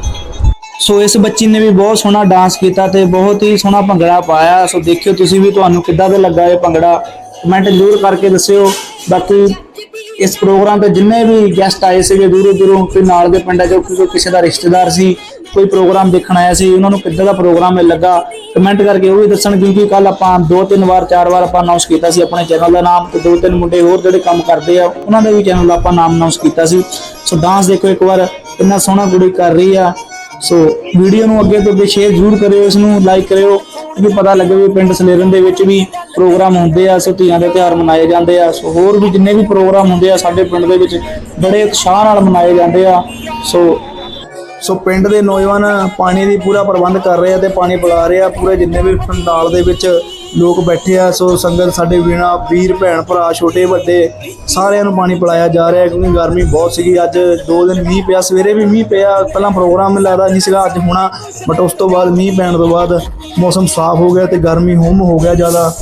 [SPEAKER 1] ਸੋ ਇਸ ਬੱਚੀ ਨੇ ਵੀ ਬਹੁਤ ਸੋਹਣਾ ਡਾਂਸ ਕੀਤਾ ਤੇ ਬਹੁਤ ਹੀ ਸੋਹਣਾ ਭੰਗੜਾ ਪਾਇਆ। ਸੋ ਦੇਖਿਓ ਤੁਸੀਂ ਵੀ ਤੁਹਾਨੂੰ ਕਿੱਦਾਂ ਦਾ ਲੱਗਾ ਇਹ ਭੰਗੜਾ। ਕਮੈਂਟ ਜ਼ਰੂਰ ਕਰਕੇ ਦੱਸਿਓ। ਬਾਕੀ ਇਸ ਪ੍ਰੋਗਰਾਮ ਤੇ ਜਿੰਨੇ ਵੀ ਗੈਸਟ ਆਏ ਸੀਗੇ ਦੂਰੋਂ ਦੂਰੋਂ ਕੋਈ ਨਾਲ ਦੇ ਪਿੰਡਾਂ ਚੋਂ ਕੋਈ ਕਿਸੇ ਦਾ ਰਿਸ਼ਤੇਦਾਰ ਸੀ ਕੋਈ ਪ੍ਰੋਗਰਾਮ ਦੇਖਣ ਆਇਆ ਸੀ, ਉਹਨਾਂ ਨੂੰ ਕਿੱਦਾਂ ਦਾ ਪ੍ਰੋਗਰਾਮ ਇਹ ਲੱਗਾ ਕਮੈਂਟ ਕਰਕੇ ਉਹ ਵੀ ਦੱਸਣ ਕਿਉਂਕਿ ਕੱਲ ਆਪਾਂ ਦੋ ਤਿੰਨ ਵਾਰ, ਚਾਰ ਵਾਰ ਆਪਾਂ ਅਨਾਉਂਸ ਕੀਤਾ ਸੀ ਆਪਣੇ ਚੈਨਲ ਦਾ ਨਾਮ ਤੇ ਦੋ ਤਿੰਨ ਮੁੰਡੇ ਹੋਰ ਜਿਹੜੇ ਕੰਮ ਕਰਦੇ ਆ, ਉਹਨਾਂ ਦੇ ਵੀ ਚੈਨਲ ਦਾ ਆਪਾਂ ਨਾਮ ਅਨਾਉਂਸ ਕੀਤਾ ਸੀ। ਸੋ ਡਾਂਸ ਦੇਖੋ ਇੱਕ ਵਾਰ, ਕਿੰਨਾ ਸੋਹਣਾ ਕੁੜੀ ਕਰ ਰਹੀ ਆ। ਸੋ ਵੀਡੀਓ ਨੂੰ ਅੱਗੇ ਤੋਂ ਅੱਗੇ ਸ਼ੇਅਰ ਜ਼ਰੂਰ ਕਰਿਓ, ਇਸ ਨੂੰ ਲਾਈਕ ਕਰਿਓ ਕਿ ਪਤਾ ਲੱਗੇ ਵੀ ਪਿੰਡ ਸਲੇਰਨ ਦੇ ਵਿੱਚ ਵੀ ਪ੍ਰੋਗਰਾਮ ਹੁੰਦੇ ਆ ਸੋ ਧੀਆਂ ਦੇ ਤਿਉਹਾਰ ਮਨਾਏ ਜਾਂਦੇ ਆ। ਸੋ ਹੋਰ ਵੀ ਜਿੰਨੇ ਵੀ ਪ੍ਰੋਗਰਾਮ ਹੁੰਦੇ ਆ ਸਾਡੇ ਪਿੰਡ ਦੇ ਵਿੱਚ, ਬੜੇ ਉਤਸ਼ਾਹ ਨਾਲ ਮਨਾਏ ਜਾਂਦੇ ਆ। ਸੋ ਸੋ ਪਿੰਡ ਦੇ ਨੌਜਵਾਨ ਪਾਣੀ ਦੀ ਪੂਰਾ ਪ੍ਰਬੰਧ ਕਰ ਰਹੇ ਆ ਤੇ ਪਾਣੀ ਪਿਲਾ ਰਹੇ ਆ। ਪੂਰੇ ਜਿੰਨੇ ਵੀ ਪੰਡਾਲ ਦੇ ਵਿੱਚ ਲੋਕ ਬੈਠੇ ਆ, ਸੋ ਸੰਗਤ ਸਾਡੇ ਵੀਣਾ, ਵੀਰ, ਭੈਣ, ਭਰਾ, ਛੋਟੇ, ਵੱਡੇ, ਸਾਰਿਆਂ ਨੂੰ ਪਾਣੀ ਪਿਲਾਇਆ ਜਾ ਰਿਹਾ ਕਿਉਂਕਿ ਗਰਮੀ ਬਹੁਤ ਸੀਗੀ। ਅੱਜ ਦੋ ਦਿਨ ਮੀਂਹ ਪਿਆ, ਸਵੇਰੇ ਵੀ ਮੀਂਹ ਪਿਆ, ਪਹਿਲਾਂ ਪ੍ਰੋਗਰਾਮ ਲੱਗਦਾ ਨਹੀਂ ਸੀਗਾ, ਅੱਜ ਹੋਣਾ ਬਟ ਉਸ ਤੋਂ ਬਾਅਦ ਮੀਂਹ ਪੈਣ ਤੋਂ ਬਾਅਦ ਮੌਸਮ ਸਾਫ਼ ਹੋ ਗਿਆ ਤੇ ਗਰਮੀ ਹੁਮ ਹੋ ਗਿਆ ਜ਼ਿਆਦਾ।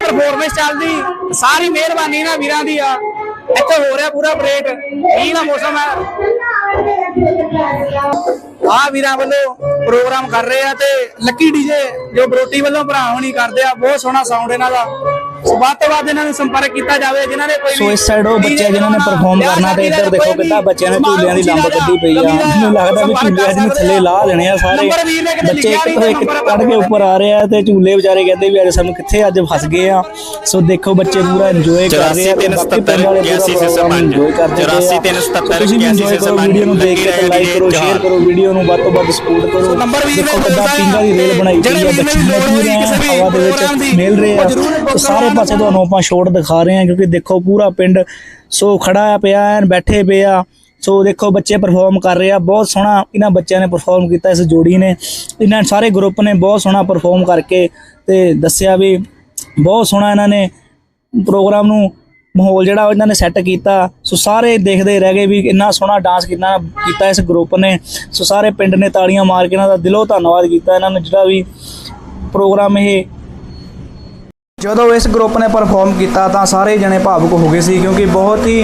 [SPEAKER 1] ਪਰਫਾਰਮੈਂਸ ਚੱਲਦੀ, ਸਾਰੀ ਮਿਹਰਬਾਨੀ ਨਾ ਵੀਰਾਂ ਦੀ ਆ। ਇੱਥੇ ਹੋ ਰਿਹਾ ਪੂਰਾ ਪਰੇਡ ਮੀਂਹ ਦਾ ਮੌਸਮ ਹੈ। ਆ ਵੀਰਾਂ ਵੱਲੋਂ ਪ੍ਰੋਗਰਾਮ ਕਰ ਰਹੇ ਆ ਤੇ ਲੱਕੀ ਡੀਜੇ ਜੋ ਬਰੋਟੀ ਵੱਲੋਂ ਭਰਾ ਹੋਣੀ ਕਰਦੇ ਆ, ਬਹੁਤ ਸੋਹਣਾ ਸਾਊਂਡ ਇਹਨਾਂ ਦਾ। ਵੱਧ ਤੋਂ ਵੱਧ ਇਹਨਾਂ ਨੂੰ ਸੰਪਰਕ ਕੀਤਾ ਜਾਵੇ ਜਿਨ੍ਹਾਂ ਨੇ ਕੋਈ
[SPEAKER 5] ਸੋ ਇਸ ਸਾਈਡ ਉਹ ਬੱਚੇ ਜਿਨ੍ਹਾਂ ਨੇ perform ਕਰਨਾ ਤੇ ਇੱਧਰ ਦੇਖੋ ਕਿੱਦਾਂ ਬੱਚਿਆਂ ਨੇ ਝੂਲਿਆਂ ਦੀ ਲੰਬ ਕੱਢੀ ਪਈ ਆ। ਮੈਨੂੰ ਲੱਗਦਾ ਵੀ ਝੂਲੇ ਅੱਜ ਨੂੰ ਥੱਲੇ ਲਾਹ ਦੇਣੇ ਆ ਸਾਰੇ। ਬੱਚੇ ਇੱਕ ਤੋਂ ਇੱਕ ਕੱਢ ਕੇ ਉੱਪਰ ਆ ਰਹੇ ਆ ਤੇ ਝੂਲੇ ਵਿਚਾਰੇ ਕਹਿੰਦੇ ਵੀ ਅੱਜ ਸਾਨੂੰ ਕਿੱਥੇ ਅੱਜ ਫਸ ਗਏ ਆ। ਸੋ ਦੇਖੋ ਬੱਚੇ ਪੂਰਾ ਇੰਜੋਏ ਕਰ ਰਹੇ ਆ ਤੇ ਬਾਕੀ ਪਿੰਡ ਵਾਲੇ ਪੂਰਾ program enjoy ਕਰਦੇ ਪਏ ਆ। ਸੋ ਤੁਸੀਂ ਵੀ enjoy ਕਰੋ ਵੀਡੀਓ ਨੂੰ ਦੇਖ ਕੇ ਲਾਈਕ ਕਰੋ ਸ਼ੇਅਰ ਕਰੋ ਵੀਡੀਓ ਨੂੰ ਵੱਧ ਤੋਂ ਵੱਧ ਸਪੋਰਟ ਕਰੋ।
[SPEAKER 1] ਨੰਬਰ ਦੇ
[SPEAKER 5] ਕਿੱਦਾਂ
[SPEAKER 1] ਮਿਲਦਾ
[SPEAKER 5] ਪਿੰਗਾ ਦੀ ਰੇਲ ਬਣਾਈ ਆ
[SPEAKER 1] ਵੀਰ
[SPEAKER 5] ਬੱਚੇ
[SPEAKER 1] ਨੇ ਵੀ
[SPEAKER 5] ਹਵਾ ਦੇ
[SPEAKER 1] ਦੀ,
[SPEAKER 5] ਵਿੱਚ ਮਿਲ ਰਹੇ ਆ। ਸੋ ਸਾਰੇ ਪਾਸੇ ਤੁਹਾਨੂੰ ਆਪਾਂ ਸ਼ੋਟ ਦਿਖਾ ਰਹੇ ਆ ਕਿਉਂਕਿ ਦੇਖੋ ਪੂਰਾ ਪਿੰਡ ਸੋ ਖੜਾ ਪਿਆ ਐਨ ਬੈਠੇ ਪਏ ਆ। ਸੋ ਦੇਖੋ ਬੱਚੇ ਪਰਫਾਰਮ ਕਰ ਰਹੇ ਆ ਬਹੁਤ ਸੋਹਣਾ ਇਹਨਾਂ ਬੱਚਿਆਂ ਨੇ ਪਰਫਾਰਮ ਕੀਤਾ ਇਸ ਜੋੜੀ ਨੇ। ਇਹਨਾਂ ਸਾਰੇ ਗਰੁੱਪ ਨੇ ਬਹੁਤ ਸੋਹਣਾ ਪਰਫਾਰਮ ਕਰਕੇ ਤੇ ਦੱਸਿਆ ਵੀ ਬਹੁਤ ਸੋਹਣਾ ਇਹਨਾਂ ਨੇ ਪ੍ਰੋਗਰਾਮ ਨੂੰ ਮਾਹੌਲ ਜਿਹੜਾ ਇਹਨਾਂ ਨੇ ਸੈੱਟ ਕੀਤਾ। ਸੋ ਸਾਰੇ ਦੇਖਦੇ ਰਹਿ ਗਏ ਵੀ ਇੰਨਾ ਸੋਹਣਾ ਡਾਂਸ ਕਿੰਨਾ ਕੀਤਾ ਇਸ ਗਰੁੱਪ ਨੇ। ਸੋ ਸਾਰੇ ਪਿੰਡ ਨੇ ਤਾੜੀਆਂ ਮਾਰ ਕੇ ਇਹਨਾਂ ਦਾ ਦਿਲੋਂ ਧੰਨਵਾਦ ਕੀਤਾ ਇਹਨਾਂ ਨੂੰ ਜਿਹੜਾ ਵੀ ਪ੍ਰੋਗਰਾਮ ਇਹ
[SPEAKER 1] ਜਦੋਂ ਇਸ ਗਰੁੱਪ ਨੇ ਪਰਫਾਰਮ ਕੀਤਾ ਤਾਂ ਸਾਰੇ ਜਣੇ ਭਾਵੁਕ ਹੋ ਗਏ ਸੀ ਕਿਉਂਕਿ ਬਹੁਤ ਹੀ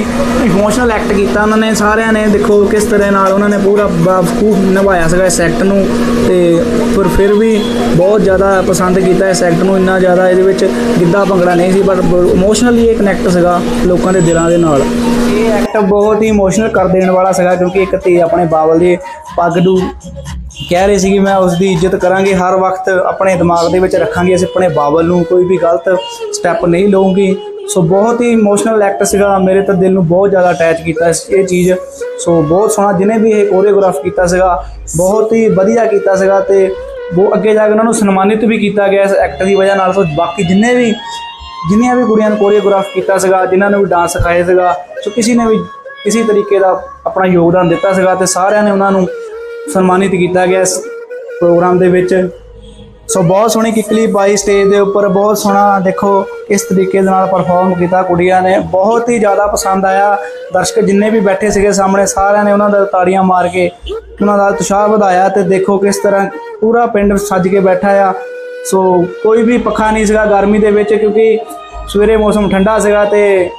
[SPEAKER 1] ਇਮੋਸ਼ਨਲ ਐਕਟ ਕੀਤਾ ਉਹਨਾਂ ਨੇ, ਸਾਰਿਆਂ ਨੇ। ਦੇਖੋ ਕਿਸ ਤਰ੍ਹਾਂ ਨਾਲ ਉਹਨਾਂ ਨੇ ਪੂਰਾ ਬਾਖੂਬ ਨਿਭਾਇਆ ਸੀਗਾ ਇਸ ਐਕਟ ਨੂੰ ਤੇ ਪਰ ਫਿਰ ਵੀ ਬਹੁਤ ਜ਼ਿਆਦਾ ਪਸੰਦ ਕੀਤਾ ਇਸ ਐਕਟ ਨੂੰ, ਇੰਨਾ ਜ਼ਿਆਦਾ ਇਹਦੇ ਵਿੱਚ ਗਿੱਧਾ ਭੰਗੜਾ ਨਹੀਂ ਸੀ ਬਟ ਇਮੋਸ਼ਨਲੀ ਇਹ ਕਨੈਕਟ ਸੀਗਾ ਲੋਕਾਂ ਦੇ ਦਿਲਾਂ ਦੇ ਨਾਲ। ਇਹ ਐਕਟ ਬਹੁਤ ਹੀ ਇਮੋਸ਼ਨਲ ਕਰ ਦੇਣ ਵਾਲਾ ਸੀਗਾ ਕਿਉਂਕਿ ਇੱਕ ਤੇ ਆਪਣੇ ਬਾਬਲ ਦੀ ਪੱਗ ਨੂੰ ਕਹਿ ਰਹੇ ਸੀ ਕਿ ਮੈਂ ਉਸ ਦੀ ਇੱਜ਼ਤ ਕਰਾਂਗੇ, ਹਰ ਵਕਤ ਆਪਣੇ ਦਿਮਾਗ ਦੇ ਵਿੱਚ ਰੱਖਾਂਗੇ, ਅਸੀਂ ਆਪਣੇ ਬਾਬਲ ਨੂੰ ਕੋਈ ਵੀ ਗਲਤ ਸਟੈਪ ਨਹੀਂ ਲਵਾਂਗੇ ਸੋ ਬਹੁਤ ਹੀ ਇਮੋਸ਼ਨਲ ਐਕਟ ਸੀਗਾ, ਮੇਰੇ ਤਾਂ ਦਿਲ ਨੂੰ ਬਹੁਤ ਜ਼ਿਆਦਾ ਅਟੈਚ ਕੀਤਾ ਇਹ ਚੀਜ਼। ਸੋ ਬਹੁਤ ਸੋਹਣਾ, ਜਿਹਨੇ ਵੀ ਇਹ ਕੋਰੀਓਗ੍ਰਾਫ ਕੀਤਾ ਸੀਗਾ, ਬਹੁਤ ਹੀ ਵਧੀਆ ਕੀਤਾ ਸੀਗਾ ਤੇ ਉਹ ਅੱਗੇ ਜਾ ਕੇ ਉਹਨਾਂ ਨੂੰ ਸਨਮਾਨਿਤ ਵੀ ਕੀਤਾ ਗਿਆ ਇਸ ਐਕਟ ਦੀ ਵਜ੍ਹਾ ਨਾਲ। ਸੋ ਬਾਕੀ ਜਿੰਨੇ ਵੀ, ਜਿੰਨੀਆਂ ਵੀ ਕੁੜੀਆਂ ਨੇ ਕੋਰੀਓਗ੍ਰਾਫ ਕੀਤਾ ਸੀਗਾ, ਜਿਨ੍ਹਾਂ ਨੂੰ ਵੀ ਡਾਂਸ ਸਿਖਾਇਆ ਸੀਗਾ ਸੋ ਕਿਸੇ ਨੇ ਵੀ ਕਿਸੇ ਤਰੀਕੇ ਦਾ ਆਪਣਾ ਯੋਗਦਾਨ ਦਿੱਤਾ ਸੀਗਾ ਤੇ ਸਾਰਿਆਂ ਨੇ ਉਹਨਾਂ ਨੂੰ ਸਨਮਾਨਿਤ ਕੀਤਾ ਗਿਆ ਇਸ ਪ੍ਰੋਗਰਾਮ ਦੇ ਵਿੱਚ। ਸੋ ਬਹੁਤ ਸੋਹਣੀ ਕਿਕਲੀ ਪਾਈ ਸਟੇਜ ਦੇ ਉੱਪਰ, ਬਹੁਤ ਸੋਹਣਾ ਦੇਖੋ ਕਿਸ ਤਰੀਕੇ ਦੇ ਨਾਲ ਪਰਫਾਰਮ ਕੀਤਾ ਕੁੜੀਆਂ ਨੇ। ਬਹੁਤ ਹੀ ਜ਼ਿਆਦਾ ਪਸੰਦ ਆਇਆ। ਦਰਸ਼ਕ ਜਿੰਨੇ ਵੀ ਬੈਠੇ ਸੀਗੇ ਸਾਹਮਣੇ, ਸਾਰਿਆਂ ਨੇ ਉਹਨਾਂ ਦਾ ਤਾੜੀਆਂ ਮਾਰ ਕੇ ਉਹਨਾਂ ਦਾ ਉਤਸ਼ਾਹ ਵਧਾਇਆ ਤੇ ਦੇਖੋ ਕਿਸ ਤਰ੍ਹਾਂ ਪੂਰਾ ਪਿੰਡ ਸੱਜ ਕੇ ਬੈਠਾ ਆ। ਸੋ ਕੋਈ ਵੀ ਪੱਖਾ ਨਹੀਂ ਸੀਗਾ ਗਰਮੀ ਦੇ ਵਿੱਚ ਕਿਉਂਕਿ ਸਵੇਰੇ ਮੌਸਮ ਠੰਡਾ ਸੀਗਾ ਤੇ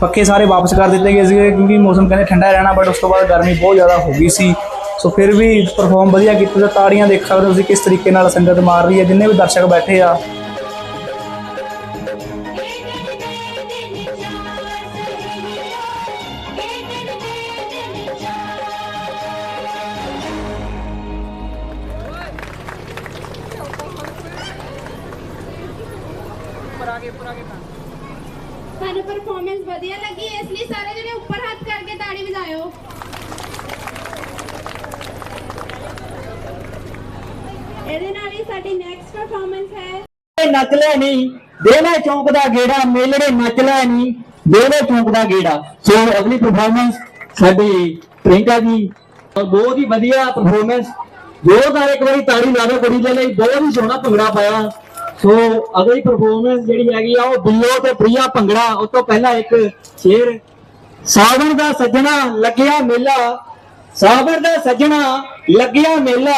[SPEAKER 1] ਪੱਖੇ ਸਾਰੇ ਵਾਪਸ ਕਰ ਦਿੱਤੇ ਗਏ ਸੀਗੇ ਕਿਉਂਕਿ ਮੌਸਮ ਕਹਿੰਦੇ ਠੰਡਾ ਰਹਿਣਾ ਬਟ ਉਸ ਤੋਂ ਬਾਅਦ ਗਰਮੀ ਬਹੁਤ ਜ਼ਿਆਦਾ ਹੋ ਗਈ ਸੀ। ਸੋ ਫਿਰ ਵੀ ਪਰਫਾਰਮ ਵਧੀਆ ਕੀਤਾ ਤੇ ਤਾੜੀਆਂ ਦੇਖ ਸਕਦੇ ਹੋ ਤੁਸੀਂ ਕਿਸ ਤਰੀਕੇ ਨਾਲ ਸੰਗਤ ਮਾਰ ਰਹੀ ਹੈ, ਜਿੰਨੇ ਵੀ ਦਰਸ਼ਕ ਬੈਠੇ ਆ
[SPEAKER 4] ਸਾਡੀ ਨੈਕਸਟ ਪਰਫਾਰਮੈਂਸ ਹੈ।
[SPEAKER 2] ਨੱਚ ਲੈ ਨਹੀਂ ਦੇਲੇ ਚੌਂਕ ਦਾ ਗੇੜਾ ਮੇਲੜੇ ਨੱਚ ਲੈ ਨਹੀਂ ਦੇਲੇ ਚੌਂਕ ਦਾ ਗੇੜਾ। ਸੋ ਅਗਲੀ ਪਰਫਾਰਮੈਂਸ ਸਾਡੀ ਪ੍ਰਿੰਕਾ ਜੀ। ਬਹੁਤ ਹੀ ਵਧੀਆ ਪਰਫਾਰਮੈਂਸ ਜ਼ੋਰਦਾਰ ਇੱਕ ਵਾਰੀ ਤਾੜੀ ਲਾ ਦਿਓ ਕੁੜੀ ਦੇ ਲਈ, ਬਹੁਤ ਹੀ ਸੋਹਣਾ ਭੰਗੜਾ ਪਾਇਆ। ਸੋ ਅਗਲੀ ਪਰਫਾਰਮੈਂਸ ਜਿਹੜੀ ਹੈਗੀ ਆ, ਉਹ ਬਿੱਲੋ ਤੇ ਪ੍ਰਿਆ ਭੰਗੜਾ ਉਸ ਤੋਂ ਪਹਿਲਾਂ ਇੱਕ ਸ਼ੇਰ। ਸਾਵਣ ਦਾ ਸੱਜਣਾ ਲੱਗਿਆ ਮੇਲਾ, ਸਾਵਣ ਦਾ ਸੱਜਣਾ ਲੱਗਿਆ ਮੇਲਾ।